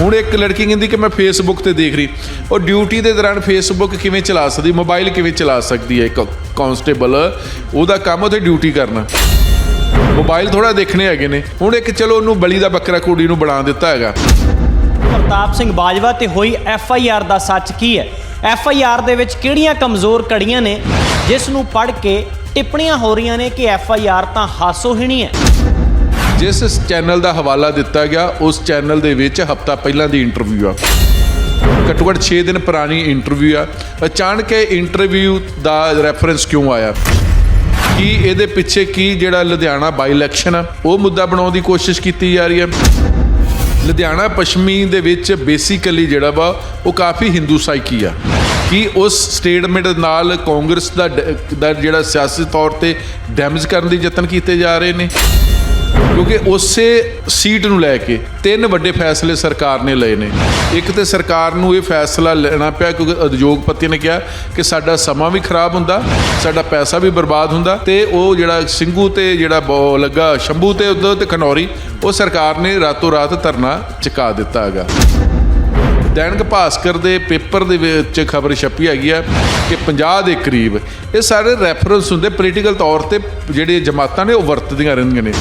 ਹੁਣ ਇੱਕ ਲੜਕੀ ਕਹਿੰਦੀ ਕਿ ਮੈਂ ਫੇਸਬੁੱਕ ਤੇ ਦੇਖ ਰਹੀ। ਉਹ ਡਿਊਟੀ ਦੇ ਦੌਰਾਨ ਫੇਸਬੁੱਕ ਕਿਵੇਂ ਚਲਾ ਸਕਦੀ ਮੋਬਾਈਲ ਕਿਵੇਂ ਚਲਾ ਸਕਦੀ ਹੈ? ਇੱਕ ਕਾਂਸਟੇਬਲ ਉਹਦਾ ਕੰਮ ਉਹਦੇ ਡਿਊਟੀ ਕਰਨਾ। ਮੋਬਾਈਲ ਥੋੜਾ ਦੇਖਣੇ ਹੈਗੇ ਨੇ। ਹੁਣ ਇੱਕ ਚਲੋ ਉਹਨੂੰ ਬਲੀ ਦਾ ਬੱਕਰਾ ਕੁੜੀ ਨੂੰ ਬਣਾ ਦਿੱਤਾ ਹੈਗਾ। ਪ੍ਰਤਾਪ ਸਿੰਘ ਬਾਜਵਾ ਤੇ ਹੋਈ ਐਫ ਆਈ ਆਰ ਦਾ ਸੱਚ ਕੀ ਹੈ? ਐਫ ਆਈ ਆਰ ਦੇ ਵਿੱਚ ਕਿਹੜੀਆਂ ਕਮਜ਼ੋਰ ਕੜੀਆਂ ਨੇ, ਜਿਸ ਨੂੰ ਪੜ੍ਹ ਕੇ ਟਿੱਪਣੀਆਂ ਹੋ ਰਹੀਆਂ ਨੇ ਕਿ ਐਫ ਆਈ ਆਰ ਤਾਂ ਹਾਸੋਹੀਣੀ ਹੈ? ਜਿਸ ਚੈਨਲ ਦਾ ਹਵਾਲਾ ਦਿੱਤਾ ਗਿਆ, ਉਸ ਚੈਨਲ ਦੇ ਵਿੱਚ ਹਫਤਾ ਪਹਿਲਾਂ ਦੀ ਇੰਟਰਵਿਊ ਆ। ਘੱਟੋ ਘੱਟ 6 ਦਿਨ ਪੁਰਾਣੀ ਇੰਟਰਵਿਊ ਆ। ਅਚਾਨਕ ਇਹ ਇੰਟਰਵਿਊ ਦਾ ਰੈਫਰੈਂਸ ਕਿਉਂ ਆਇਆ? ਕੀ ਇਹਦੇ ਪਿੱਛੇ ਕੀ ਜਿਹੜਾ ਲੁਧਿਆਣਾ ਬਾਈ ਇਲੈਕਸ਼ਨ ਆ, ਉਹ ਮੁੱਦਾ ਬਣਾਉਣ ਦੀ ਕੋਸ਼ਿਸ਼ ਕੀਤੀ ਜਾ ਰਹੀ ਹੈ ਲੁਧਿਆਣਾ ਪੱਛਮੀ ਦੇ ਵਿੱਚ ਬੇਸਿਕਲੀ ਜਿਹੜਾ ਵਾ, ਉਹ ਕਾਫੀ ਹਿੰਦੂ ਸਾਈਕੀ ਆ। ਕੀ ਉਸ ਸਟੇਟਮੈਂਟ ਨਾਲ ਕਾਂਗਰਸ ਦਾ ਡ- ਦਾ ਜਿਹੜਾ ਸਿਆਸੀ ਤੌਰ ਤੇ ਡੈਮੇਜ ਕਰਨ ਦੀ ਯਤਨ ਕੀਤੇ ਜਾ ਰਹੇ ਨੇ? ਕਿਉਂਕਿ ਉਸੇ ਸੀਟ ਨੂੰ ਲੈ ਕੇ ਤਿੰਨ ਵੱਡੇ ਫੈਸਲੇ ਸਰਕਾਰ ਨੇ ਲਏ ਨੇ। ਇੱਕ ਤੇ ਸਰਕਾਰ ਨੂੰ ਇਹ ਫੈਸਲਾ ਲੈਣਾ ਪਿਆ ਕਿਉਂਕਿ ਉਦਯੋਗਪਤੀ ਨੇ ਕਿਹਾ ਕਿ ਸਾਡਾ ਸਮਾਂ ਵੀ ਖਰਾਬ ਹੁੰਦਾ, ਸਾਡਾ ਪੈਸਾ ਵੀ ਬਰਬਾਦ ਹੁੰਦਾ ਤੇ ਉਹ ਜਿਹੜਾ ਸਿੰਘੂ ਤੇ ਜਿਹੜਾ ਬੋ ਲੱਗਾ ਸ਼ੰਭੂ ਤੇ ਉਦੋਂ ਤੇ ਖਨੌਰੀ, ਉਹ ਸਰਕਾਰ ਨੇ ਰਾਤੋਂ ਰਾਤ ਧਰਨਾ ਚੁਕਾ ਦਿੱਤਾ ਹੈਗਾ। ਦੈਨਿਕ ਭਾਸਕਰ ਦੇ ਪੇਪਰ ਦੇ ਵਿੱਚ ਖਬਰ ਛਪੀ ਹੈਗੀ ਆ ਕਿ 50 ਦੇ ਕਰੀਬ ਇਹ ਸਾਰੇ ਰੈਫਰੈਂਸ ਹੁੰਦੇ ਪੋਲੀਟੀਕਲ ਤੌਰ ਤੇ ਜਿਹੜੇ ਜਮਾਤਾਂ ਨੇ ਉਹ ਵਰਤਦੀਆਂ ਰਹਿੰਦੀਆਂ ਨੇ।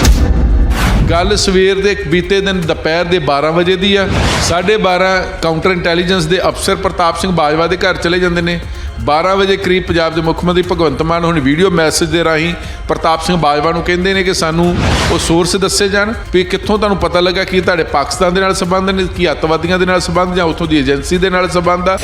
ਗੱਲ ਸਵੇਰ ਦੇ ਬੀਤੇ ਦਿਨ ਦੁਪਹਿਰ ਦੇ 12 ਵਜੇ ਦੀ ਆ। 12:30 ਕਾਊਂਟਰ ਇੰਟੈਲੀਜੈਂਸ ਦੇ ਅਫਸਰ ਪ੍ਰਤਾਪ ਸਿੰਘ ਬਾਜਵਾ ਦੇ ਘਰ ਚਲੇ ਜਾਂਦੇ ਨੇ। 12 ਵਜੇ ਕਰੀਬ ਪੰਜਾਬ ਦੇ ਮੁੱਖ ਮੰਤਰੀ ਭਗਵੰਤ ਮਾਨ ਹੁਣ ਵੀਡੀਓ ਮੈਸੇਜ ਦੇ ਰਾਹੀਂ ਪ੍ਰਤਾਪ ਸਿੰਘ ਬਾਜਵਾ ਨੂੰ ਕਹਿੰਦੇ ਨੇ ਕਿ ਸਾਨੂੰ ਉਹ ਸੋਰਸ ਦੱਸੇ ਜਾਣ ਵੀ ਕਿੱਥੋਂ ਤੁਹਾਨੂੰ ਪਤਾ ਲੱਗਾ ਕਿ ਤੁਹਾਡੇ ਪਾਕਿਸਤਾਨ ਦੇ ਨਾਲ ਸੰਬੰਧ ਨੇ, ਕੀ ਅੱਤਵਾਦੀਆਂ ਦੇ ਨਾਲ ਸੰਬੰਧ ਜਾਂ ਉੱਥੋਂ ਦੀ ਏਜੰਸੀ ਦੇ ਨਾਲ ਸੰਬੰਧ ਆ।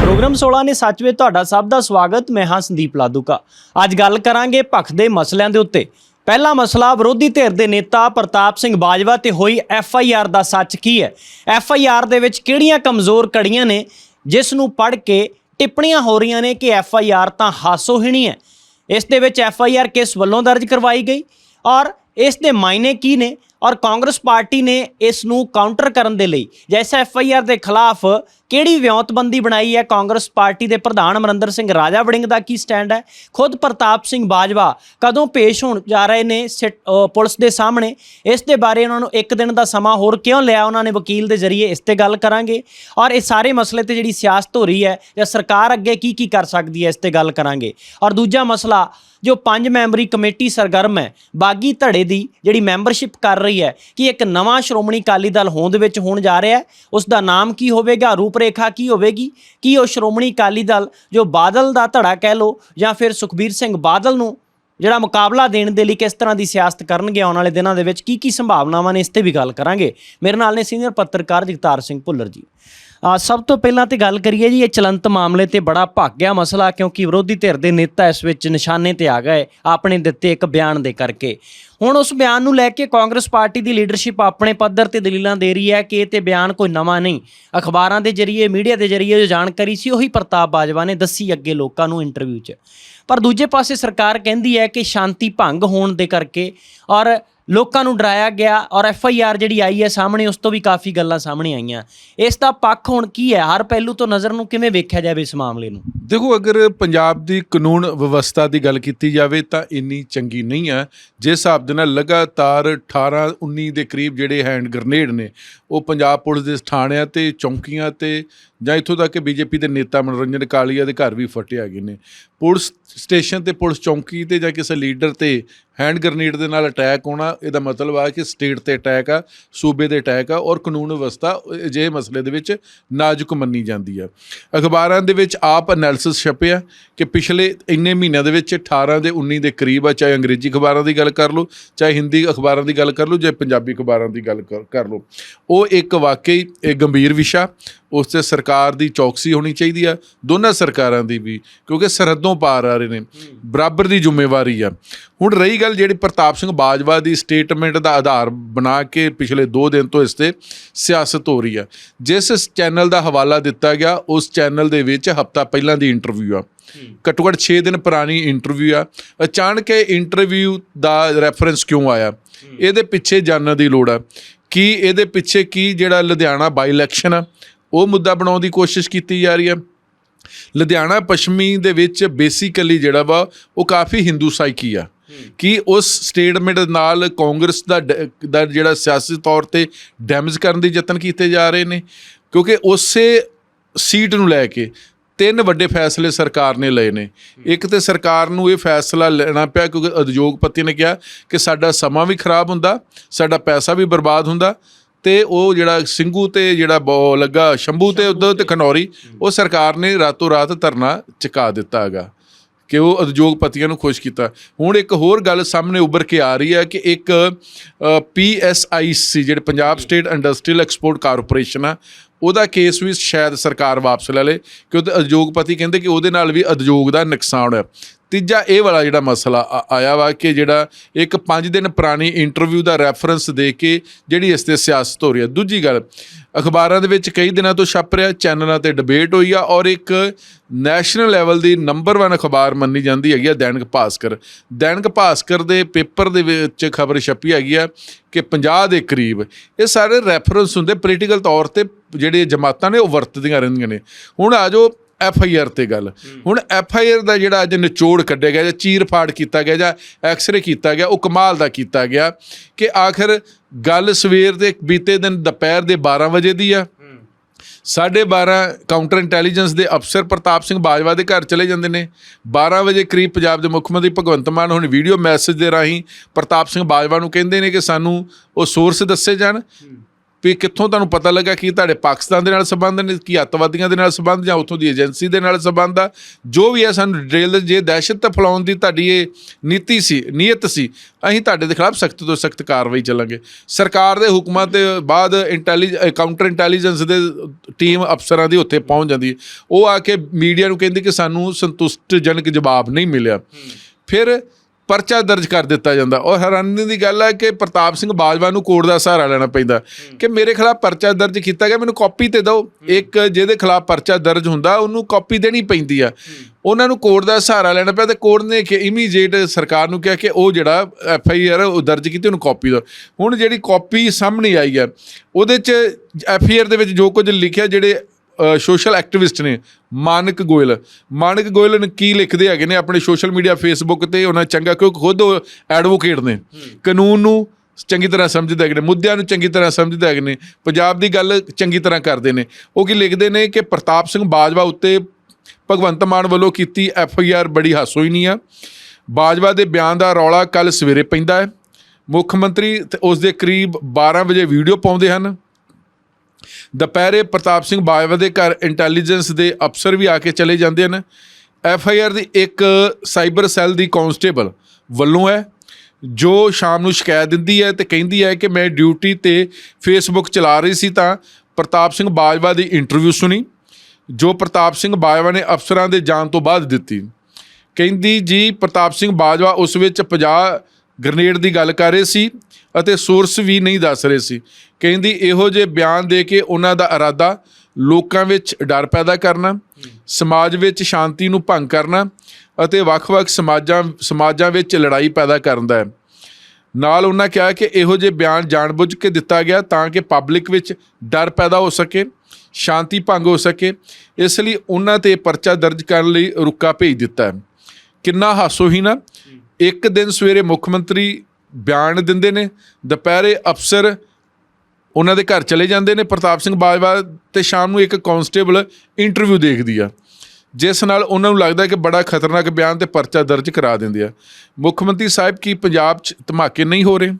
ਪ੍ਰੋਗਰਾਮ 16 ਨੇ ਸੱਚ ਵਿੱਚ ਤੁਹਾਡਾ ਸਭ ਦਾ ਸਵਾਗਤ, ਮੈਂ ਹਾਂ ਸੰਦੀਪ ਲਾਦੂਕਾ। ਅੱਜ ਗੱਲ ਕਰਾਂਗੇ ਭਖ ਦੇ ਮਸਲਿਆਂ ਦੇ ਉੱਤੇ। ਪਹਿਲਾ ਮਸਲਾ ਵਿਰੋਧੀ ਧਿਰ ਦੇ ਨੇਤਾ ਪ੍ਰਤਾਪ ਸਿੰਘ ਬਾਜਵਾ ਤੇ ਹੋਈ ਐਫ ਆਈ ਆਰ ਦਾ ਸੱਚ ਕੀ ਹੈ? ਐਫ ਆਈ ਆਰ ਦੇ ਵਿੱਚ ਕਿਹੜੀਆਂ ਕਮਜ਼ੋਰ ਕੜੀਆਂ ਨੇ ਜਿਸ ਨੂੰ ਪੜ੍ਹ ਕੇ ਟਿੱਪਣੀਆਂ ਹੋ ਰਹੀਆਂ ਨੇ ਕਿ ਐਫ ਆਈ ਆਰ ਤਾਂ ਹਾਸੋਹੀਣੀ ਹੈ? ਇਸ ਦੇ ਵਿੱਚ ਐਫ ਆਈ ਆਰ ਕਿਸ ਵੱਲੋਂ ਦਰਜ ਕਰਵਾਈ ਗਈ ਔਰ ਇਸ ਦੇ ਮਾਇਨੇ ਕੀ ਨੇ? ਔਰ ਕਾਂਗਰਸ ਪਾਰਟੀ ਨੇ ਇਸ ਨੂੰ ਕਾਊਂਟਰ ਕਰਨ ਦੇ ਲਈ ਜੈਸਾ ਐਫ ਆਈ ਆਰ ਦੇ ਖਿਲਾਫ ਕਿਹੜੀ ਵਿਉਂਤਬੰਦੀ ਬਣਾਈ ਹੈ? ਕਾਂਗਰਸ ਪਾਰਟੀ ਦੇ ਪ੍ਰਧਾਨ ਅਮਰਿੰਦਰ ਸਿੰਘ ਰਾਜਾ ਵੜਿੰਗ ਦਾ ਕੀ ਸਟੈਂਡ ਹੈ? ਖੁਦ ਪ੍ਰਤਾਪ ਸਿੰਘ ਬਾਜਵਾ ਕਦੋਂ ਪੇਸ਼ ਹੋਣ ਜਾ ਰਹੇ ਨੇ ਸਿਟ- ਪੁਲਿਸ ਦੇ ਸਾਹਮਣੇ? ਇਸ ਦੇ ਬਾਰੇ ਉਹਨਾਂ ਨੂੰ ਇੱਕ ਦਿਨ ਦਾ ਸਮਾਂ ਹੋਰ ਕਿਉਂ ਲਿਆ? ਉਹਨਾਂ ਨੇ ਵਕੀਲ ਦੇ ਜ਼ਰੀਏ ਇਸ ਤੇ ਗੱਲ ਕਰਾਂਗੇ। ਔਰ ਇਹ ਸਾਰੇ ਮਸਲੇ ਤੇ ਜਿਹੜੀ ਸਿਆਸਤ ਹੋ ਰਹੀ ਹੈ, ਜਾਂ ਸਰਕਾਰ ਅੱਗੇ ਕੀ ਕੀ ਕਰ ਸਕਦੀ ਹੈ, ਇਸ ਤੇ ਗੱਲ ਕਰਾਂਗੇ। ਔਰ ਦੂਜਾ ਮਸਲਾ ਜੋ ਪੰਜ ਮੈਂਬਰੀ ਕਮੇਟੀ ਸਰਗਰਮ ਹੈ, ਬਾਗੀ ਧੜੇ ਦੀ ਜਿਹੜੀ ਮੈਂਬਰਸ਼ਿਪ ਕਰ ਰਹੀ ਹੈ, ਕਿ ਇੱਕ ਨਵਾਂ ਸ਼੍ਰੋਮਣੀ ਅਕਾਲੀ ਦਲ ਹੋਂਦ ਵਿੱਚ ਹੋਣ ਜਾ ਰਿਹਾ ਹੈ, ਉਸ ਦਾ ਨਾਮ ਕੀ ਹੋਵੇਗਾ, ਰੂਪਰੇਖਾ ਕੀ ਹੋਵੇਗੀ, ਕੀ ਉਹ ਸ਼੍ਰੋਮਣੀ ਅਕਾਲੀ ਦਲ ਜੋ ਬਾਦਲ ਦਾ ਧੜਾ ਕਹਿ ਲੋ ਜਾਂ ਫਿਰ ਸੁਖਬੀਰ ਸਿੰਘ ਬਾਦਲ ਨੂੰ ਜਿਹੜਾ ਮੁਕਾਬਲਾ ਦੇਣ ਦੇ ਲਈ ਕਿਸ ਤਰ੍ਹਾਂ ਦੀ ਸਿਆਸਤ ਕਰਨਗੇ ਆਉਣ ਵਾਲੇ ਦਿਨਾਂ ਦੇ ਵਿੱਚ ਕੀ ਕੀ ਸੰਭਾਵਨਾਵਾਂ ਨੇ, ਇਸ ਤੇ ਵੀ ਗੱਲ ਕਰਾਂਗੇ। ਮੇਰੇ ਨਾਲ ਨੇ ਸੀਨੀਅਰ ਪੱਤਰਕਾਰ ਜਗਤਾਰ ਸਿੰਘ ਭੁੱਲਰ ਜੀ। ਸਭ ਤੋਂ ਪਹਿਲਾਂ ਤੇ ਗੱਲ ਕਰੀਏ ਜੀ, ਇਹ ਚਲੰਤ ਮਾਮਲੇ ਤੇ ਬੜਾ ਭਾਗਿਆ ਮਸਲਾ ਕਿਉਂਕਿ ਵਿਰੋਧੀ ਧਿਰ ਦੇ ਨੇਤਾ ਇਸ ਵਿੱਚ ਨਿਸ਼ਾਨੇ ਤੇ ਆ ਗਏ, ਆਪਣੇ ਦਿੱਤੇ ਇੱਕ ਬਿਆਨ ਦੇ ਕਰਕੇ। ਹੁਣ ਉਸ ਬਿਆਨ ਨੂੰ ਲੈ ਕੇ ਕਾਂਗਰਸ ਪਾਰਟੀ ਦੀ ਲੀਡਰਸ਼ਿਪ ਆਪਣੇ ਪੱਧਰ ਤੇ ਦਲੀਲਾਂ ਦੇ ਰਹੀ ਹੈ ਕਿ ਇਹ ਤੇ ਬਿਆਨ ਕੋਈ ਨਵਾਂ ਨਹੀਂ। ਅਖਬਾਰਾਂ ਦੇ ਜ਼ਰੀਏ, ਮੀਡੀਆ ਦੇ ਜ਼ਰੀਏ ਜੋ ਜਾਣਕਾਰੀ ਸੀ, ਉਹੀ ਪ੍ਰਤਾਪ ਬਾਜਵਾ ਨੇ ਦੱਸੀ ਅੱਗੇ ਲੋਕਾਂ ਨੂੰ ਇੰਟਰਵਿਊ 'ਚ। ਪਰ ਦੂਜੇ ਪਾਸੇ ਸਰਕਾਰ ਕਹਿੰਦੀ ਹੈ ਕਿ ਸ਼ਾਂਤੀ ਭੰਗ ਹੋਣ ਦੇ ਕਰਕੇ ਔਰ ਲੋਕਾਂ ਨੂੰ ਡਰਾਇਆ ਗਿਆ ਔਰ ਐਫ ਆਈ ਆਰ ਜਿਹੜੀ ਆਈ ਹੈ ਸਾਹਮਣੇ, ਉਸ ਤੋਂ ਵੀ ਕਾਫੀ ਗੱਲਾਂ ਸਾਹਮਣੇ ਆਈਆਂ। ਇਸ ਦਾ ਪੱਖ ਹੁਣ ਕੀ ਹੈ? ਹਰ ਪਹਿਲੂ ਤੋਂ ਨਜ਼ਰ ਨੂੰ ਕਿਵੇਂ ਵੇਖਿਆ ਜਾਵੇ ਇਸ ਮਾਮਲੇ ਨੂੰ? ਦੇਖੋ, ਅਗਰ ਪੰਜਾਬ ਦੀ ਕਾਨੂੰਨ ਵਿਵਸਥਾ ਦੀ ਗੱਲ ਕੀਤੀ ਜਾਵੇ ਤਾਂ ਇੰਨੀ ਚੰਗੀ ਨਹੀਂ ਹੈ। ਜਿਸ ਹਿਸਾਬ ਦੇ ਨਾਲ ਲਗਾਤਾਰ 18 19 ਦੇ ਕਰੀਬ ਜਿਹੜੇ ਹੈਂਡ ਗ੍ਰਨੇਡ ਨੇ, ਉਹ ਪੰਜਾਬ ਪੁਲਿਸ ਦੇ ਥਾਣਿਆਂ ਤੇ ਚੌਂਕੀਆਂ ਤੇ ਜਾਂ ਇੱਥੋਂ ਤੱਕ ਕਿ ਬੀਜੇਪੀ ਦੇ ਨੇਤਾ ਮਨੋਰੰਜਨ ਕਾਲੀਆ ਦੇ ਘਰ ਵੀ ਫਟੇ ਗਏ ਨੇ। ਪੁਲਿਸ ਸਟੇਸ਼ਨ ਤੇ ਪੁਲਿਸ ਚੌਂਕੀ ਤੇ ਜਾਂ ਕਿਸੇ ਲੀਡਰ ਤੇ ਹੈਂਡ ਗ੍ਰਨੇਡ ਦੇ ਨਾਲ ਅਟੈਕ ਹੋਣਾ, ਇਹਦਾ ਮਤਲਬ ਆ ਕਿ ਸਟੇਟ ਤੇ ਅਟੈਕ ਆ, ਸੂਬੇ ਦੇ ਅਟੈਕ ਆ ਔਰ ਕਾਨੂੰਨ ਵਿਵਸਥਾ ਅਜਿਹੇ ਮਸਲੇ ਦੇ ਵਿੱਚ ਨਾਜ਼ੁਕ ਮੰਨੀ ਜਾਂਦੀ ਆ। ਅਖਬਾਰਾਂ ਦੇ ਵਿੱਚ ਆਪ ਐਨਾਲਿਸਿਸ ਛਪਿਆ ਕਿ ਪਿਛਲੇ ਇੰਨੇ ਮਹੀਨਿਆਂ ਦੇ ਵਿੱਚ 18 ਦੇ 19 ਦੇ ਕਰੀਬ ਆ, ਚਾਹੇ ਅੰਗਰੇਜ਼ੀ ਅਖਬਾਰਾਂ ਦੀ ਗੱਲ ਕਰ ਲਓ, ਚਾਹੇ ਹਿੰਦੀ ਅਖਬਾਰਾਂ ਦੀ ਗੱਲ ਕਰ ਲਓ, ਚਾਹੇ ਪੰਜਾਬੀ ਅਖਬਾਰਾਂ ਦੀ ਗੱਲ ਕਰ- ਕਰ ਲਓ। ਉਹ ਇੱਕ ਵਾਕਈ ਇਹ ਗੰਭੀਰ ਵਿਸ਼ਾ ਉਸ ਤੇ ਸਰਕਾਰ ਦੀ ਚੌਕਸੀ ਹੋਣੀ ਚਾਹੀਦੀ ਆ ਦੋਨਾਂ ਸਰਕਾਰਾਂ ਦੀ ਵੀ, ਕਿਉਂਕਿ ਸਰਹੱਦੋਂ ਪਾਰ ਆ ਰਹੇ ਨੇ, ਬਰਾਬਰ ਦੀ ਜ਼ਿੰਮੇਵਾਰੀ ਆ। ਹੁਣ ਰਹੀ ਗੱਲ ਜਿਹੜੀ ਪ੍ਰਤਾਪ ਸਿੰਘ ਬਾਜਵਾ ਦੀ ਸਟੇਟਮੈਂਟ ਦਾ ਆਧਾਰ ਬਣਾ ਕੇ ਪਿਛਲੇ 2 ਦਿਨ ਤੋਂ ਇਸ ਤੇ ਸਿਆਸਤ ਹੋ ਰਹੀ ਆ। ਜਿਸ ਚੈਨਲ ਦਾ ਹਵਾਲਾ ਦਿੱਤਾ ਗਿਆ, ਉਸ ਚੈਨਲ ਦੇ ਵਿੱਚ ਹਫਤਾ ਪਹਿਲਾਂ ਦੀ ਇੰਟਰਵਿਊ ਆ। ਘੱਟੋ ਘੱਟ 6 ਦਿਨ ਪੁਰਾਣੀ ਇੰਟਰਵਿਊ ਆ। ਅਚਾਨਕ ਇਹ ਇੰਟਰਵਿਊ ਦਾ ਰੈਫਰੈਂਸ ਕਿਉਂ ਆਇਆ? ਇਹਦੇ ਪਿੱਛੇ ਜਾਣਨ ਦੀ ਲੋੜ ਆ। ਕੀ ਇਹਦੇ ਪਿੱਛੇ ਕੀ ਜਿਹੜਾ ਲੁਧਿਆਣਾ ਬਾਈ ਇਲੈਕਸ਼ਨ ਆ ਉਹ ਮੁੱਦਾ ਬਣਾਉਣ ਦੀ ਕੋਸ਼ਿਸ਼ ਕੀਤੀ ਜਾ ਰਹੀ ਹੈ। ਲੁਧਿਆਣਾ ਪੱਛਮੀ ਦੇ ਵਿੱਚ ਬੇਸਿਕਲੀ ਜਿਹੜਾ ਵਾ, ਉਹ ਕਾਫੀ ਹਿੰਦੂ ਸਾਈਕੀ ਆ। ਕਿ ਉਸ ਸਟੇਟਮੈਂਟ ਨਾਲ ਕਾਂਗਰਸ ਦਾ ਡ- ਦਾ ਜਿਹੜਾ ਸਿਆਸੀ ਤੌਰ ਤੇ ਡੈਮੇਜ ਕਰਨ ਦੇ ਯਤਨ ਕੀਤੇ ਜਾ ਰਹੇ ਨੇ। ਕਿਉਂਕਿ ਉਸੇ ਸੀਟ ਨੂੰ ਲੈ ਕੇ ਤਿੰਨ ਵੱਡੇ ਫੈਸਲੇ ਸਰਕਾਰ ਨੇ ਲਏ ਨੇ। ਇੱਕ ਤੇ ਸਰਕਾਰ ਨੂੰ ਇਹ ਫੈਸਲਾ ਲੈਣਾ ਪਿਆ, ਕਿਉਂਕਿ ਉਦਯੋਗਪਤੀ ਨੇ ਕਿਹਾ ਕਿ ਸਾਡਾ ਸਮਾਂ ਵੀ ਖਰਾਬ ਹੁੰਦਾ, ਸਾਡਾ ਪੈਸਾ ਵੀ ਬਰਬਾਦ ਹੁੰਦਾ। ਤੇ ਉਹ ਜਿਹੜਾ ਸਿੰਘੂ ਤੇ ਜਿਹੜਾ ਬੋ ਲੱਗਾ ਸ਼ੰਭੂ ਤੇ ਉਦੋਂ ਤੇ ਖਨੌਰੀ ਉਹ ਸਰਕਾਰ ਨੇ ਰਾਤੋਂ ਰਾਤ ਧਰਨਾ ਚੁਕਾ ਦਿੱਤਾ ਹੈਗਾ ਕਿ ਉਹ ਉਦਯੋਗਪਤੀਆਂ ਨੂੰ ਖੁਸ਼ ਕੀਤਾ। ਹੁਣ ਇੱਕ ਹੋਰ ਗੱਲ ਸਾਹਮਣੇ ਉੱਭਰ ਕੇ ਆ ਰਹੀ ਹੈ ਕਿ ਇੱਕ ਪੀਐਸਆਈਸੀ ਜਿਹੜੇ Punjab state industrial export corporation ਆ ਉਹਦਾ ਕੇਸ ਵੀ ਸ਼ਾਇਦ ਸਰਕਾਰ ਵਾਪਸ ਲੈ ਲੇ ਕਿਉਂਕਿ ਉਦਯੋਗਪਤੀ ਕਹਿੰਦੇ ਕਿ ਉਹਦੇ ਨਾਲ ਵੀ ਉਦਯੋਗ ਦਾ ਨੁਕਸਾਨ ਹੋਇਆ। ਤੀਜਾ ਇਹ ਵਾਲਾ ਜਿਹੜਾ ਮਸਲਾ ਆ- ਆਇਆ ਵਾ ਕਿ ਜਿਹੜਾ ਇੱਕ 5 ਦਿਨ ਪੁਰਾਣੀ ਇੰਟਰਵਿਊ ਦਾ ਰੈਫਰੈਂਸ ਦੇ ਕੇ ਜਿਹੜੀ ਇਸ ਤੇ ਸਿਆਸਤ ਹੋ ਰਹੀ ਹੈ। ਦੂਜੀ ਗੱਲ, ਅਖਬਾਰਾਂ ਦੇ ਵਿੱਚ ਕਈ ਦਿਨਾਂ ਤੋਂ ਛਪ ਰਿਹਾ, ਚੈਨਲਾਂ ਤੇ ਡਿਬੇਟ ਹੋਈ ਆ ਔਰ ਇੱਕ ਨੈਸ਼ਨਲ ਲੈਵਲ ਦੀ ਨੰਬਰ 1 ਅਖਬਾਰ ਮੰਨੀ ਜਾਂਦੀ ਹੈਗੀ ਆ ਦੈਨਿਕ ਭਾਸਕਰ। ਦੈਨਿਕ ਭਾਸਕਰ ਦੇ ਪੇਪਰ ਦੇ ਵਿੱਚ ਖਬਰ ਛਪੀ ਹੈਗੀ ਆ ਕਿ 50 ਦੇ ਕਰੀਬ, ਇਹ ਸਾਰੇ ਰੈਫਰੈਂਸ ਹੁੰਦੇ ਪੋਲੀਟੀਕਲ ਤੌਰ ਤੇ ਜਿਹੜੇ ਜਮਾਤਾਂ ਨੇ ਉਹ ਵਰਤਦੀਆਂ ਰਹਿੰਦੀਆਂ ਨੇ। ਹੁਣ ਆ ਜਾਓ ਐਫ ਆਈ ਆਰ ਤੇ ਗੱਲ। ਹੁਣ ਐਫ ਆਈ ਆਰ ਦਾ ਜਿਹੜਾ ਅੱਜ ਨਿਚੋੜ ਕੱਢਿਆ ਗਿਆ, ਜਾਂ ਚੀਰ ਫਾੜ ਕੀਤਾ ਗਿਆ, ਜਾਂ ਐਕਸਰੇ ਕੀਤਾ ਗਿਆ, ਉਹ ਕਮਾਲ ਦਾ ਕੀਤਾ ਗਿਆ ਕਿ ਆਖਰ ਗੱਲ ਸਵੇਰ ਦੇ ਬੀਤੇ ਦਿਨ ਦੁਪਹਿਰ ਦੇ 12 ਵਜੇ ਦੀ ਆ ਸਾਢੇ 12 ਕਾਊਂਟਰ ਇੰਟੈਲੀਜੈਂਸ ਦੇ ਅਫਸਰ ਪ੍ਰਤਾਪ ਸਿੰਘ ਬਾਜਵਾ ਦੇ ਘਰ ਚਲੇ ਜਾਂਦੇ ਨੇ। 12 ਵਜੇ ਕਰੀਬ ਪੰਜਾਬ ਦੇ ਮੁੱਖ ਮੰਤਰੀ ਭਗਵੰਤ ਮਾਨ ਹੁਣ ਵੀਡੀਓ ਮੈਸੇਜ ਦੇ ਰਾਹੀਂ ਪ੍ਰਤਾਪ ਸਿੰਘ ਬਾਜਵਾ ਨੂੰ ਕਹਿੰਦੇ ਨੇ ਕਿ ਸਾਨੂੰ ਉਹ ਸੋਰਸ ਦੱਸੇ ਜਾਣ। ਵੀ ਕਿੱਥੋਂ ਤੁਹਾਨੂੰ ਪਤਾ ਲੱਗਾ ਕਿ ਤੁਹਾਡੇ ਪਾਕਿਸਤਾਨ ਦੇ ਨਾਲ ਸੰਬੰਧ ਨੇ ਕੀ ਅੱਤਵਾਦੀਆਂ ਦੇ ਨਾਲ ਸੰਬੰਧ ਜਾਂ ਉੱਥੋਂ ਦੀ ਏਜੰਸੀ ਦੇ ਨਾਲ ਸੰਬੰਧ ਆ? ਜੋ ਵੀ ਹੈ ਸਾਨੂੰ ਡਿਟੇਲ ਜੇ ਦਹਿਸ਼ਤ ਫੈਲਾਉਣ ਦੀ ਤੁਹਾਡੀ ਇਹ ਨੀਤੀ ਸੀ ਨੀਅਤ ਸੀ ਅਸੀਂ ਤੁਹਾਡੇ ਦੇ ਖਿਲਾਫ ਸਖਤ ਤੋਂ ਸਖਤ ਕਾਰਵਾਈ ਚੱਲਾਂਗੇ। ਸਰਕਾਰ ਦੇ ਹੁਕਮਾਂ ਤੇ ਬਾਅਦ ਇੰਟੈਲੀ ਕਾਊਂਟਰ ਇੰਟੈਲੀਜੈਂਸ ਦੇ ਟੀਮ ਅਫਸਰਾਂ ਦੀ ਉੱਥੇ ਪਹੁੰਚ ਜਾਂਦੀ ਹੈ। ਉਹ ਆ ਕੇ ਮੀਡੀਆ ਨੂੰ ਕਹਿੰਦੀ ਕਿ ਸਾਨੂੰ ਸੰਤੁਸ਼ਟਜਨਕ ਜਵਾਬ ਨਹੀਂ ਮਿਲਿਆ। ਫਿਰ ਪਰਚਾ ਦਰਜ ਕਰ ਦਿੱਤਾ ਜਾਂਦਾ। ਔਰ ਹੈਰਾਨੀ ਦੀ ਗੱਲ ਹੈ ਕਿ ਪ੍ਰਤਾਪ ਸਿੰਘ ਬਾਜਵਾ ਨੂੰ ਕੋਰਟ ਦਾ ਸਹਾਰਾ ਲੈਣਾ ਪੈਂਦਾ। ਕਿ ਮੇਰੇ ਖਿਲਾਫ ਪਰਚਾ ਦਰਜ ਕੀਤਾ ਗਿਆ ਮੈਨੂੰ ਕਾਪੀ ਤੇ ਦਿਓ। ਇੱਕ ਜਿਹਦੇ ਖਿਲਾਫ ਪਰਚਾ ਦਰਜ ਹੁੰਦਾ ਉਹਨੂੰ ਕਾਪੀ ਦੇਣੀ ਪੈਂਦੀ ਆ। ਉਹਨਾਂ ਨੂੰ ਕੋਰਟ ਦਾ ਸਹਾਰਾ ਲੈਣਾ ਪਿਆ ਤੇ ਕੋਰਟ ਨੇ ਕਿ ਇਮੀਡੀਏਟ ਸਰਕਾਰ ਨੂੰ ਕਿਹਾ ਕਿ ਉਹ ਜਿਹੜਾ ਐਫ ਆਈ ਆਰ ਉਹ ਦਰਜ ਕੀਤੀ ਉਹਨੂੰ ਕਾਪੀ ਦਿਓ। ਹੁਣ ਜਿਹੜੀ ਕਾਪੀ ਸਾਹਮਣੇ ਆਈ ਹੈ ਉਹਦੇ ਚ ਐਫ ਆਈ ਆਰ ਦੇ ਵਿੱਚ ਜੋ ਕੁਝ ਲਿਖਿਆ ਜਿਹੜੇ ਸੋਸ਼ਲ ਐਕਟਿਵਿਸਟ ਨੇ, ਮਾਨਕ ਗੋਇਲ। ਮਾਨਕ ਗੋਇਲ ਨੇ ਕੀ ਲਿਖਦੇ ਹੈਗੇ ਨੇ ਆਪਣੇ ਸੋਸ਼ਲ ਮੀਡੀਆ ਫੇਸਬੁੱਕ ਤੇ, ਉਹਨਾਂ ਚੰਗਾ ਕਿਉਂਕਿ ਖੁਦ ਐਡਵੋਕੇਟ ਨੇ। ਕਾਨੂੰਨ ਨੂੰ ਚੰਗੀ ਤਰ੍ਹਾਂ ਸਮਝਦੇ ਹੈਗੇ ਨੇ, ਮੁੱਦਿਆਂ ਨੂੰ ਚੰਗੀ ਤਰ੍ਹਾਂ ਸਮਝਦੇ ਹੈਗੇ ਨੇ, ਪੰਜਾਬ ਦੀ ਗੱਲ ਚੰਗੀ ਤਰ੍ਹਾਂ ਕਰਦੇ ਨੇ। ਉਹ ਕੀ ਲਿਖਦੇ ਨੇ ਕਿ ਪ੍ਰਤਾਪ ਸਿੰਘ ਬਾਜਵਾ ਉੱਤੇ ਭਗਵੰਤ ਮਾਨ ਵੱਲੋਂ ਕੀਤੀ ਐਫ ਆਈ ਆਰ ਬੜੀ ਹਾਸੋਈ ਨਹੀਂ ਆ। ਬਾਜਵਾ ਦੇ ਬਿਆਨ ਦਾ ਰੌਲਾ ਕੱਲ ਸਵੇਰੇ ਪੈਂਦਾ ਹੈ। ਮੁੱਖ ਮੰਤਰੀ ਤੇ ਉਸ ਦੇ ਕਰੀਬ 12 ਵਜੇ ਵੀਡੀਓ ਪਾਉਂਦੇ ਹਨ। ਦੁਪਹਿਰੇ ਪ੍ਰਤਾਪ ਸਿੰਘ ਬਾਜਵਾ ਦੇ ਘਰ ਇੰਟੈਲੀਜੈਂਸ ਦੇ ਅਫਸਰ ਵੀ ਆ ਕੇ ਚਲੇ ਜਾਂਦੇ ਹਨ। ਐਫ ਆਈ ਆਰ ਦੀ ਇੱਕ ਸਾਈਬਰ ਸੈੱਲ ਦੀ ਕਾਂਸਟੇਬਲ ਵੱਲੋਂ ਹੈ, ਜੋ ਸ਼ਾਮ ਨੂੰ ਸ਼ਿਕਾਇਤ ਦਿੰਦੀ ਹੈ ਤੇ ਕਹਿੰਦੀ ਹੈ ਕਿ ਮੈਂ ਡਿਊਟੀ ਤੇ ਫੇਸਬੁੱਕ ਚਲਾ ਰਹੀ ਸੀ ਤਾਂ ਪ੍ਰਤਾਪ ਸਿੰਘ ਬਾਜਵਾ ਦੀ ਇੰਟਰਵਿਊ ਸੁਣੀ, ਜੋ ਪ੍ਰਤਾਪ ਸਿੰਘ ਬਾਜਵਾ ਨੇ ਅਫਸਰਾਂ ਦੇ ਜਾਣ ਤੋਂ ਬਾਅਦ ਦਿੱਤੀ। ਕਹਿੰਦੀ, ਜੀ, ਪ੍ਰਤਾਪ ਸਿੰਘ ਬਾਜਵਾ ਉਸ ਵਿੱਚ 50 ਗ੍ਰਨੇਡ ਦੀ ਗੱਲ ਕਰ ਰਹੇ ਸੀ ਅਤੇ ਸੋਰਸ ਵੀ ਨਹੀਂ ਦੱਸ ਰਹੇ ਸੀ। ਕਹਿੰਦੀ ਇਹੋ ਜਿਹੇ ਬਿਆਨ ਦੇ ਕੇ ਉਹਨਾਂ ਦਾ ਇਰਾਦਾ ਲੋਕਾਂ ਵਿੱਚ ਡਰ ਪੈਦਾ ਕਰਨਾ, ਸਮਾਜ ਵਿੱਚ ਸ਼ਾਂਤੀ ਨੂੰ ਭੰਗ ਕਰਨਾ ਅਤੇ ਵੱਖ-ਵੱਖ ਸਮਾਜਾਂ ਸਮਾਜਾਂ ਵਿੱਚ ਲੜਾਈ ਪੈਦਾ ਕਰਦਾ ਹੈ। ਨਾਲ ਉਹਨਾਂ ਕਿਹਾ ਕਿ ਇਹੋ ਜਿਹੇ ਬਿਆਨ ਜਾਣਬੁੱਝ ਕੇ ਦਿੱਤਾ ਗਿਆ ਤਾਂ ਕਿ ਪਬਲਿਕ ਵਿੱਚ ਡਰ ਪੈਦਾ ਹੋ ਸਕੇ, ਸ਼ਾਂਤੀ ਭੰਗ ਹੋ ਸਕੇ, ਇਸ ਲਈ ਉਹਨਾਂ ਤੇ ਪਰਚਾ ਦਰਜ ਕਰਨ ਲਈ ਰੁਕਾ ਭੇਜ ਦਿੱਤਾ ਹੈ। ਕਿੰਨਾ ਹਾਸੋਹੀਣਾ ਇੱਕ ਦਿਨ ਸਵੇਰੇ ਮੁੱਖ ਮੰਤਰੀ ਬਿਆਨ ਦਿੰਦੇ ਨੇ, ਦੁਪਹਿਰੇ ਅਫਸਰ ਉਹਨਾਂ ਦੇ ਘਰ ਚਲੇ ਜਾਂਦੇ ਨੇ, ਪ੍ਰਤਾਪ ਸਿੰਘ ਬਾਜਵਾ ਤੇ ਸ਼ਾਮ ਨੂੰ ਇੱਕ ਕਾਂਸਟੇਬਲ ਇੰਟਰਵਿਊ ਦੇਖਦੀ ਆ। ਜਿਸ ਨਾਲ ਉਹਨਾਂ ਨੂੰ ਲੱਗਦਾ ਕਿ ਬੜਾ ਖਤਰਨਾਕ ਬਿਆਨ ਤੇ ਪਰਚਾ ਦਰਜ ਕਰਾ ਦਿੰਦੇ ਆ। ਮੁੱਖ ਮੰਤਰੀ ਸਾਹਿਬ, ਕੀ ਪੰਜਾਬ 'ਚ ਧਮਾਕੇ ਨਹੀਂ ਹੋ ਰਹੇ?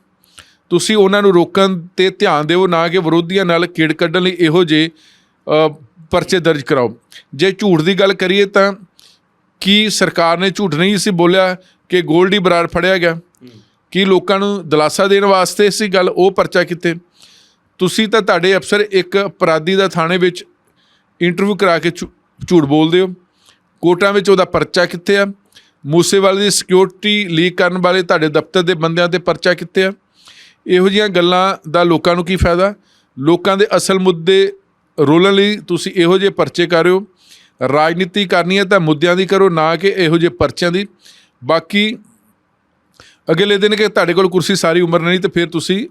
ਤੁਸੀਂ ਉਹਨਾਂ ਨੂੰ ਰੋਕਣ ਤੇ ਧਿਆਨ ਦਿਓ, ਨਾ ਕਿ ਵਿਰੋਧੀਆਂ ਨਾਲ ਕਿੜ ਕੱਢਣ ਲਈ ਇਹੋ ਜਿਹੇ ਪਰਚੇ ਦਰਜ ਕਰਾਓ। ਜੇ ਝੂਠ ਦੀ ਗੱਲ ਕਰੀਏ ਤਾਂ ਕੀ ਸਰਕਾਰ ਨੇ ਝੂਠ ਨਹੀਂ ਸੀ ਬੋਲਿਆ ਕਿ ਗੋਲਡੀ ਬਰਾੜ ਫੜਿਆ ਗਿਆ? ਕੀ ਲੋਕਾਂ ਨੂੰ ਦਿਲਾਸਾ ਦੇਣ ਵਾਸਤੇ ਸੀ ਗੱਲ? ਉਹ ਪਰਚਾ ਕਿਤੇ ਤੁਸੀਂ ਤਾਂ ਤੁਹਾਡੇ ਅਫਸਰ ਇੱਕ ਅਪਰਾਧੀ ਦਾ ਥਾਣੇ ਵਿੱਚ ਇੰਟਰਵਿਊ ਕਰਾ ਕੇ ਝੂ- ਝੂਠ ਬੋਲਦੇ ਹੋ। ਕੋਟਾਂ ਵਿੱਚ ਉਹਦਾ ਪਰਚਾ ਕਿੱਥੇ ਆ? ਮੂਸੇਵਾਲੇ ਦੀ ਸਿਕਿਉਰਿਟੀ ਲੀਕ ਕਰਨ ਵਾਲੇ ਤੁਹਾਡੇ ਦਫ਼ਤਰ ਦੇ ਬੰਦਿਆਂ ਤੇ ਪਰਚਾ ਕਿੱਥੇ ਆ? ਇਹੋ ਜਿਹੀਆਂ ਗੱਲਾਂ ਦਾ ਲੋਕਾਂ ਨੂੰ ਕੀ ਫਾਇਦਾ? ਲੋਕਾਂ ਦੇ ਅਸਲ ਮੁੱਦੇ ਰੋਲਣ ਲਈ ਤੁਸੀਂ ਇਹੋ ਜਿਹੇ ਪਰਚੇ ਕਰ ਰਹੇ ਹੋ। ਰਾਜਨੀਤੀ ਕਰਨੀ ਹੈ ਤਾਂ ਮੁੱਦਿਆਂ ਦੀ ਕਰੋ, ਨਾ ਕਿ ਇਹੋ ਜਿਹੇ ਪਰਚਿਆਂ ਦੀ। ਬਾਕੀ ਅਗਲੇ ਦਿਨ ਕਿ ਤੁਹਾਡੇ ਕੋਲ ਕੁਰਸੀ ਸਾਰੀ ਉਮਰ ਨਹੀਂ ਤੇ ਫਿਰ ਤੁਸੀਂ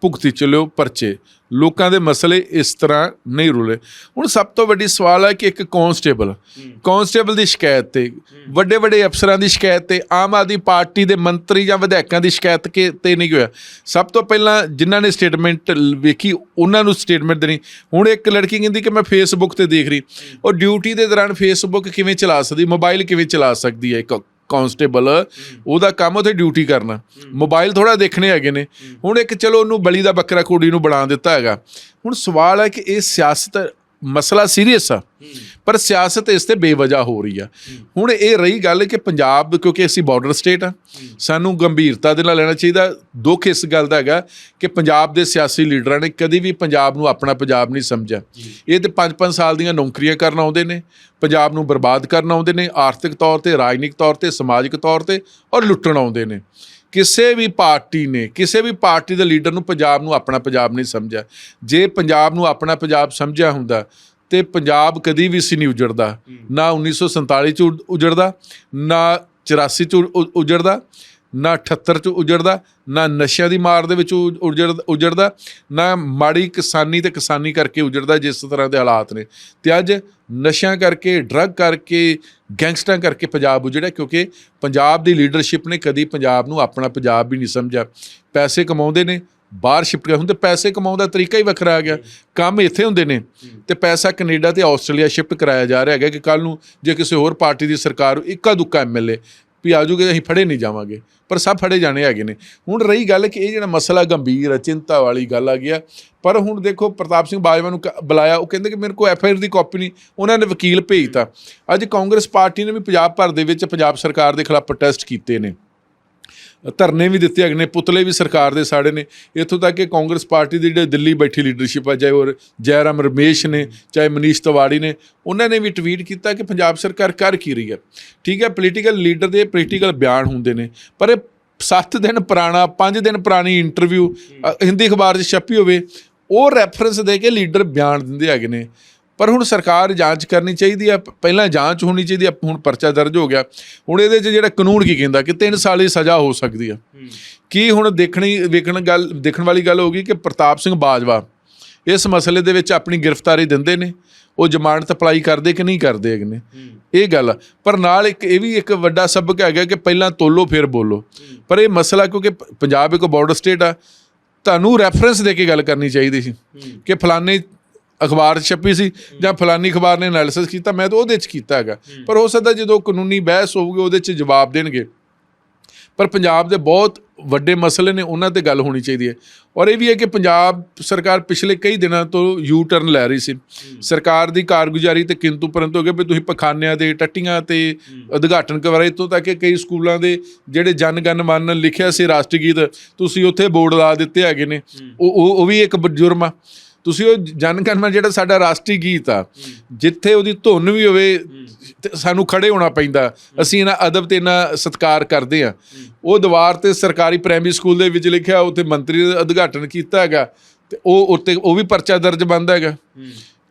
ਭੁਗਤੀ ਚੱਲਿਓ ਪਰਚੇ। ਲੋਕਾਂ ਦੇ ਮਸਲੇ ਇਸ ਤਰ੍ਹਾਂ ਨਹੀਂ ਰੁਲੇ। ਹੁਣ ਸਭ ਤੋਂ ਵੱਡੀ ਸਵਾਲ ਹੈ ਕਿ ਇੱਕ ਕਾਂਸਟੇਬਲ ਕਾਂਸਟੇਬਲ ਦੀ ਸ਼ਿਕਾਇਤ ਤੇ ਵੱਡੇ ਵੱਡੇ ਅਫਸਰਾਂ ਦੀ ਸ਼ਿਕਾਇਤ ਤੇ ਆਮ ਆਦਮੀ ਪਾਰਟੀ ਦੇ ਮੰਤਰੀ ਜਾਂ ਵਿਧਾਇਕਾਂ ਦੀ ਸ਼ਿਕਾਇਤ ਕੇ ਤੇ ਨਹੀਂ ਹੋਇਆ। ਸਭ ਤੋਂ ਪਹਿਲਾਂ ਜਿਨ੍ਹਾਂ ਨੇ ਸਟੇਟਮੈਂਟ ਵੇਖੀ ਉਹਨਾਂ ਨੂੰ ਸਟੇਟਮੈਂਟ ਦੇਣੀ। ਹੁਣ ਇੱਕ ਲੜਕੀ ਕਹਿੰਦੀ ਕਿ ਮੈਂ ਫੇਸਬੁੱਕ ਤੇ ਦੇਖ ਰਹੀ। ਉਹ ਡਿਊਟੀ ਦੇ ਦੌਰਾਨ ਫੇਸਬੁੱਕ ਕਿਵੇਂ ਚਲਾ ਸਕਦੀ ਮੋਬਾਈਲ ਕਿਵੇਂ ਚਲਾ ਸਕਦੀ ਹੈ ਇੱਕ ਕਾਂਸਟੇਬਲ, ਉਹਦਾ ਕੰਮ ਉੱਥੇ ਡਿਊਟੀ ਕਰਨਾ। ਮੋਬਾਈਲ ਥੋੜਾ ਦੇਖਣੇ ਹੈਗੇ ਨੇ। ਹੁਣ ਇੱਕ ਚਲੋ ਉਹਨੂੰ ਬਲੀ ਦਾ ਬੱਕਰਾ ਕੁੜੀ ਨੂੰ ਬਣਾ ਦਿੱਤਾ ਹੈਗਾ। ਹੁਣ ਸਵਾਲ ਹੈ ਕਿ ਇਹ ਸਿਆਸਤ ਮਸਲਾ ਸੀਰੀਅਸ ਆ। ਪਰ ਸਿਆਸਤ ਇਸ ਤੇ ਬੇਵਜ੍ਹਾ ਹੋ ਰਹੀ ਆ। ਹੁਣ ਇਹ ਰਹੀ ਗੱਲ ਕਿ ਪੰਜਾਬ, ਕਿਉਂਕਿ ਅਸੀਂ ਬਾਰਡਰ ਸਟੇਟ ਆ, ਸਾਨੂੰ ਗੰਭੀਰਤਾ ਦੇ ਨਾਲ ਲੈਣਾ ਚਾਹੀਦਾ। ਦੁੱਖ ਇਸ ਗੱਲ ਦਾ ਹੈਗਾ ਕਿ ਪੰਜਾਬ ਦੇ ਸਿਆਸੀ ਲੀਡਰਾਂ ਨੇ ਕਦੀ ਵੀ ਪੰਜਾਬ ਨੂੰ ਆਪਣਾ ਪੰਜਾਬ ਨਹੀਂ ਸਮਝਿਆ। ਇਹ ਤੇ 5-5 ਸਾਲ ਦੀਆਂ ਨੌਕਰੀਆਂ ਕਰਨ ਆਉਂਦੇ ਨੇ, ਪੰਜਾਬ ਨੂੰ ਬਰਬਾਦ ਕਰਨ ਆਉਂਦੇ ਨੇ, ਆਰਥਿਕ ਤੌਰ ਤੇ, ਰਾਜਨੀਤਿਕ ਤੌਰ ਤੇ, ਸਮਾਜਿਕ ਤੌਰ ਤੇ ਔਰ ਲੁੱਟਣ ਆਉਂਦੇ ਨੇ। ਕਿਸੇ ਵੀ ਪਾਰਟੀ ਨੇ ਕਿਸੇ ਵੀ ਪਾਰਟੀ ਦੇ ਲੀਡਰ ਨੂੰ ਪੰਜਾਬ ਨੂੰ ਆਪਣਾ ਪੰਜਾਬ ਨਹੀਂ ਸਮਝਿਆ। ਜੇ ਪੰਜਾਬ ਨੂੰ ਆਪਣਾ ਪੰਜਾਬ ਸਮਝਿਆ ਹੁੰਦਾ ਤੇ ਪੰਜਾਬ ਕਦੀ ਵੀ ਸੀ ਨਹੀਂ ਉਜੜਦਾ। ਨਾ 1947 ਚ ਉਜ- ਉਜੜਦਾ ਨਾ 84 ਚ ਉਜੜਦਾ। ਨਾ 78 ਚ ਉਜੜਦਾ, ਨਾ ਨਸ਼ਿਆਂ ਦੀ ਮਾਰ ਦੇ ਵਿੱਚ ਉ- ਉਜੜ- ਉਜੜਦਾ, ਨਾ ਮਾੜੀ ਕਿਸਾਨੀ ਤੇ ਕਿਸਾਨੀ ਕਰਕੇ ਉਜੜਦਾ ਜਿਸ ਤਰ੍ਹਾਂ ਦੇ ਹਾਲਾਤ ਨੇ। ਤੇ ਅੱਜ ਨਸ਼ਿਆਂ ਕਰਕੇ, ਡਰੱਗ ਕਰਕੇ, ਗੈਂਗਸਟਰਾਂ ਕਰਕੇ ਪੰਜਾਬ ਉਜੜਿਆ ਕਿਉਂਕਿ ਪੰਜਾਬ ਦੀ ਲੀਡਰਸ਼ਿਪ ਨੇ ਕਦੀ ਪੰਜਾਬ ਨੂੰ ਆਪਣਾ ਪੰਜਾਬ ਵੀ ਨਹੀਂ ਸਮਝਿਆ। ਪੈਸੇ ਕਮਾਉਂਦੇ ਨੇ, ਬਾਹਰ ਸ਼ਿਫਟ ਕਰ ਹੁਣ ਤੇ ਪੈਸੇ ਕਮਾਉਣ ਦਾ ਤਰੀਕਾ ਹੀ ਵੱਖਰਾ ਆ ਗਿਆ। ਕੰਮ ਇੱਥੇ ਹੁੰਦੇ ਨੇ ਤੇ ਪੈਸਾ ਕੈਨੇਡਾ ਤੇ ਆਸਟ੍ਰੇਲੀਆ ਸ਼ਿਫਟ ਕਰਾਇਆ ਜਾ ਰਿਹਾ ਹੈਗਾ ਕਿ ਕੱਲ ਨੂੰ ਜੇ ਕਿਸੇ ਹੋਰ ਪਾਰਟੀ ਦੀ ਸਰਕਾਰ ਇੱਕਾ ਦੁੱਕਾ ਐਮਐਲਏ ਵੀ ਆ ਆਜੂਗੇ ਅਸੀਂ ਫੜੇ ਨਹੀਂ ਜਾਵਾਂਗੇ। ਪਰ ਸਭ ਫੜੇ ਜਾਣੇ ਹੈਗੇ ਨੇ। ਹੁਣ ਰਹੀ ਗੱਲ ਕਿ ਇਹ ਜਿਹੜਾ ਮਸਲਾ ਗੰਭੀਰ ਹੈ ਚਿੰਤਾ ਵਾਲੀ ਗੱਲ ਆ ਗਿਆ ਪਰ ਹੁਣ ਦੇਖੋ, ਪ੍ਰਤਾਪ ਸਿੰਘ ਬਾਜਵਾ ਨੂੰ ਕ- ਬੁਲਾਇਆ, ਉਹ ਕਹਿੰਦੇ ਕਿ ਮੇਰੇ ਕੋਲ ਐਫ ਆਈ ਆਰ ਦੀ ਕਾਪੀ ਨਹੀਂ, ਉਹਨਾਂ ਨੇ ਵਕੀਲ ਭੇਜਤਾ। ਅੱਜ ਕਾਂਗਰਸ ਪਾਰਟੀ ਨੇ ਵੀ ਪੰਜਾਬ ਭਰ ਦੇ ਵਿੱਚ ਪੰਜਾਬ ਸਰਕਾਰ ਦੇ ਖਿਲਾਫ ਪ੍ਰੋਟੈਸਟ ਕੀਤੇ ਨੇ। ਧਰਨੇ ਵੀ ਦਿੱਤੇ ਹੈਗੇ ਨੇ, ਪੁਤਲੇ ਵੀ ਸਰਕਾਰ ਦੇ ਸਾੜੇ ਨੇ। ਇੱਥੋਂ ਤੱਕ ਕਿ ਕਾਂਗਰਸ ਪਾਰਟੀ ਦੀ ਜਿਹੜੇ ਦਿੱਲੀ ਬੈਠੀ ਲੀਡਰਸ਼ਿਪ ਆ, ਚਾਹੇ ਉਹ ਜੈਰਾਮ ਰਮੇਸ਼ ਨੇ, ਚਾਹੇ ਮਨੀਸ਼ ਤਿਵਾੜੀ ਨੇ, ਉਹਨਾਂ ਨੇ ਵੀ ਟਵੀਟ ਕੀਤਾ ਕਿ ਪੰਜਾਬ ਸਰਕਾਰ ਕਰ ਕੀ ਰਹੀ ਹੈ। ਠੀਕ ਹੈ ਪੋਲੀਟੀਕਲ ਲੀਡਰ ਦੇ ਪੋਲੀਟੀਕਲ ਬਿਆਨ ਹੁੰਦੇ ਨੇ, ਪਰ ਇਹ 7 ਦਿਨ ਪੁਰਾਣਾ 5 ਦਿਨ ਪੁਰਾਣੀ ਇੰਟਰਵਿਊ ਹਿੰਦੀ ਅਖਬਾਰ 'ਚ ਛਪੀ ਹੋਵੇ, ਉਹ ਰੈਫਰੈਂਸ ਦੇ ਕੇ ਲੀਡਰ ਬਿਆਨ ਦਿੰਦੇ ਹੈਗੇ ਨੇ। ਪਰ ਹੁਣ ਸਰਕਾਰ ਜਾਂਚ ਕਰਨੀ ਚਾਹੀਦੀ ਆ ਪਹਿਲਾਂ ਜਾਂਚ ਹੋਣੀ ਚਾਹੀਦੀ ਆ ਹੁਣ ਪਰਚਾ ਦਰਜ ਹੋ ਗਿਆ। ਹੁਣ ਇਹਦੇ 'ਚ ਜਿਹੜਾ ਕਾਨੂੰਨ ਕੀ ਕਹਿੰਦਾ ਕਿ 3 ਸਾਲ ਦੀ ਸਜ਼ਾ ਹੋ ਸਕਦੀ ਆ। ਕੀ ਹੁਣ ਦੇਖਣੀ ਵੇਖਣ ਗੱਲ ਦੇਖਣ ਵਾਲੀ ਗੱਲ ਹੋਗੀ ਕਿ ਪ੍ਰਤਾਪ ਸਿੰਘ ਬਾਜਵਾ ਇਸ ਮਸਲੇ ਦੇ ਵਿੱਚ ਆਪਣੀ ਗ੍ਰਿਫਤਾਰੀ ਦਿੰਦੇ ਨੇ ਉਹ ਜ਼ਮਾਨਤ ਅਪਲਾਈ ਕਰਦੇ ਕਿ ਨਹੀਂ ਕਰਦੇ ਨੇ? ਇਹ ਗੱਲ। ਪਰ ਨਾਲ ਇੱਕ ਇਹ ਵੀ ਇੱਕ ਵੱਡਾ ਸਬਕ ਹੈਗਾ ਕਿ ਪਹਿਲਾਂ ਤੋਲੋ ਫਿਰ ਬੋਲੋ। ਪਰ ਇਹ ਮਸਲਾ ਕਿਉਂਕਿ ਪੰਜਾਬ ਇੱਕ ਬਾਰਡਰ ਸਟੇਟ ਆ ਤੁਹਾਨੂੰ ਰੈਫਰੈਂਸ ਦੇ ਕੇ ਗੱਲ ਕਰਨੀ ਚਾਹੀਦੀ ਸੀ ਕਿ ਫਲਾਣੇ ਅਖਬਾਰ 'ਚ ਛਪੀ ਸੀ ਜਾਂ ਫਲਾਨੀ ਅਖਬਾਰ ਨੇ ਐਨਾਲਿਸਿਸ ਕੀਤਾ ਮੈਂ ਤਾਂ ਉਹਦੇ 'ਚ ਕੀਤਾ ਹੈਗਾ। ਪਰ ਹੋ ਸਕਦਾ ਜਦੋਂ ਕਾਨੂੰਨੀ ਬਹਿਸ ਹੋਊਗੀ ਉਹਦੇ 'ਚ ਜਵਾਬ ਦੇਣਗੇ। ਪਰ ਪੰਜਾਬ ਦੇ ਬਹੁਤ ਵੱਡੇ ਮਸਲੇ ਨੇ ਉਹਨਾਂ ਤੇ ਗੱਲ ਹੋਣੀ ਚਾਹੀਦੀ ਹੈ। ਔਰ ਇਹ ਵੀ ਹੈ ਕਿ ਪੰਜਾਬ ਸਰਕਾਰ ਪਿਛਲੇ ਕਈ ਦਿਨਾਂ ਤੋਂ ਯੂ ਟਰਨ ਲੈ ਰਹੀ ਸੀ। ਸਰਕਾਰ ਦੀ ਕਾਰਗੁਜ਼ਾਰੀ ਤੇ ਕਿੰਤੂ ਪਰੰਤੂ ਹੋ ਗਿਆ ਵੀ ਤੁਸੀਂ ਪਖਾਨਿਆਂ ਦੇ ਟੱਟੀਆਂ ਤੇ ਉਦਘਾਟਨ ਕਰਵਾਏ ਇੱਥੋਂ ਤੱਕ ਕਿ ਕਈ ਸਕੂਲਾਂ ਦੇ ਜਿਹੜੇ ਜਨ ਗਨ ਮਨ ਲਿਖਿਆ ਸੀ ਰਾਸ਼ਟਰੀ ਗੀਤ ਤੁਸੀਂ ਉੱਥੇ ਬੋਰਡ ਲਾ ਦਿੱਤੇ ਹੈਗੇ ਨੇ। ਉਹ ਉਹ ਵੀ ਇੱਕ ਜੁਰਮ ਆ। ਤੁਸੀਂ ਉਹ ਜਨ ਗਨ ਮਨ ਜਿਹੜਾ ਸਾਡਾ ਰਾਸ਼ਟਰੀ ਗੀਤ ਆ, ਜਿੱਥੇ ਉਹਦੀ ਧੁਨ ਵੀ ਹੋਵੇ, ਤੇ ਸਾਨੂੰ ਖੜੇ ਹੋਣਾ ਪੈਂਦਾ। ਅਸੀਂ ਇਹਨਾਂ ਅਦਬ ਤੇ ਇਹਨਾਂ ਸਤਿਕਾਰ ਕਰਦੇ ਆ ਉਹ ਦੀਵਾਰ ਤੇ ਸਰਕਾਰੀ ਪ੍ਰਾਇਮਰੀ ਸਕੂਲ ਦੇ ਵਿੱਚ ਲਿਖਿਆ, ਉੱਥੇ ਮੰਤਰੀ ਨੇ ਉਦਘਾਟਨ ਕੀਤਾ ਹੈਗਾ, ਤੇ ਉਹ ਉੱਤੇ ਉਹ ਵੀ ਪਰਚਾ ਦਰਜ ਬੰਦ ਹੈਗਾ।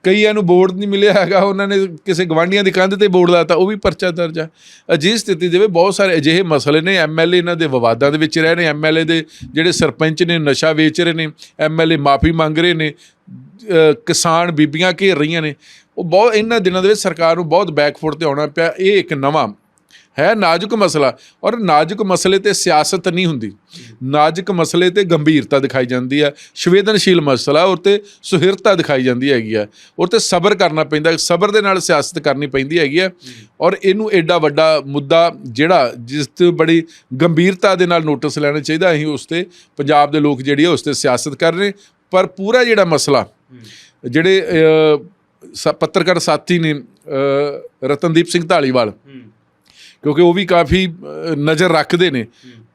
ਕਈਆਂ ਨੂੰ ਬੋਰਡ ਨਹੀਂ ਮਿਲਿਆ ਹੈਗਾ, ਉਹਨਾਂ ਨੇ ਕਿਸੇ ਗਵਾਂਢੀਆਂ ਦੀ ਕੰਧ ਤੇ ਬੋਰਡ ਲਾਤਾ, ਉਹ ਵੀ ਪਰਚਾ ਦਰਜ ਆ। ਅਜਿਹੀ ਸਥਿਤੀ ਦੇ ਵਿੱਚ ਬਹੁਤ ਸਾਰੇ ਅਜਿਹੇ ਮਸਲੇ ਨੇ ਐਮਐਲਏ ਇਹਨਾਂ ਦੇ ਵਿਵਾਦਾਂ ਦੇ ਵਿੱਚ ਰਹਿ ਰਹੇ ਐਮਐਲਏ ਦੇ ਜਿਹੜੇ ਸਰਪੰਚ ਨੇ, ਨਸ਼ਾ ਵੇਚ ਰਹੇ ਨੇ ਐਮਐਲਏ ਮਾਫੀ ਮੰਗ ਰਹੇ ਨੇ ਕਿਸਾਨ ਬੀਬੀਆਂ ਘੇਰ ਰਹੀਆਂ ਨੇ। ਉਹ ਬਹੁਤ, ਇਹਨਾਂ ਦਿਨਾਂ ਦੇ ਵਿੱਚ ਸਰਕਾਰ ਨੂੰ ਬਹੁਤ ਬੈਕਫੁੱਟ ਤੇ ਆਉਣਾ ਪਿਆ, ਇਹ ਇੱਕ ਨਵਾਂ ਹੈ ਨਾਜ਼ੁਕ ਮਸਲਾ। ਔਰ ਨਾਜ਼ੁਕ ਮਸਲੇ ਤੇ ਸਿਆਸਤ ਨਹੀਂ ਹੁੰਦੀ। ਨਾਜ਼ੁਕ ਮਸਲੇ ਤੇ ਗੰਭੀਰਤਾ ਦਿਖਾਈ ਜਾਂਦੀ ਹੈ। ਸੰਵੇਦਨਸ਼ੀਲ ਮਸਲਾ ਔਰ ਤੇ ਸੁਹਿਰਤਾ ਦਿਖਾਈ ਜਾਂਦੀ ਹੈਗੀ ਆ ਔਰ ਤੇ ਸਬਰ ਕਰਨਾ ਪੈਂਦਾ ਸਬਰ ਦੇ ਨਾਲ ਸਿਆਸਤ ਕਰਨੀ ਪੈਂਦੀ ਹੈਗੀ ਆ ਔਰ ਇਹਨੂੰ ਐਡਾ ਵੱਡਾ ਮੁੱਦਾ ਜਿਹੜਾ ਜਿਸ ਤੇ ਬੜੀ ਗੰਭੀਰਤਾ ਦੇ ਨਾਲ ਨੋਟਿਸ ਲੈਣਾ ਚਾਹੀਦਾ ਅਸੀਂ ਉਸ ਤੇ ਪੰਜਾਬ ਦੇ ਲੋਕ ਜਿਹੜੀ ਆ ਉਸ ਤੇ ਸਿਆਸਤ ਕਰ ਰਹੇ ਪਰ ਪੂਰਾ ਜਿਹੜਾ ਮਸਲਾ, ਜਿਹੜੇ ਸ- ਪੱਤਰਕਾਰ ਸਾਥੀ ਨੇ ਰਤਨਦੀਪ ਸਿੰਘ ਢਾਲੀਵਾਲ ਕਿਉਂਕਿ ਉਹ ਵੀ ਕਾਫੀ ਨਜ਼ਰ ਰੱਖਦੇ ਨੇ।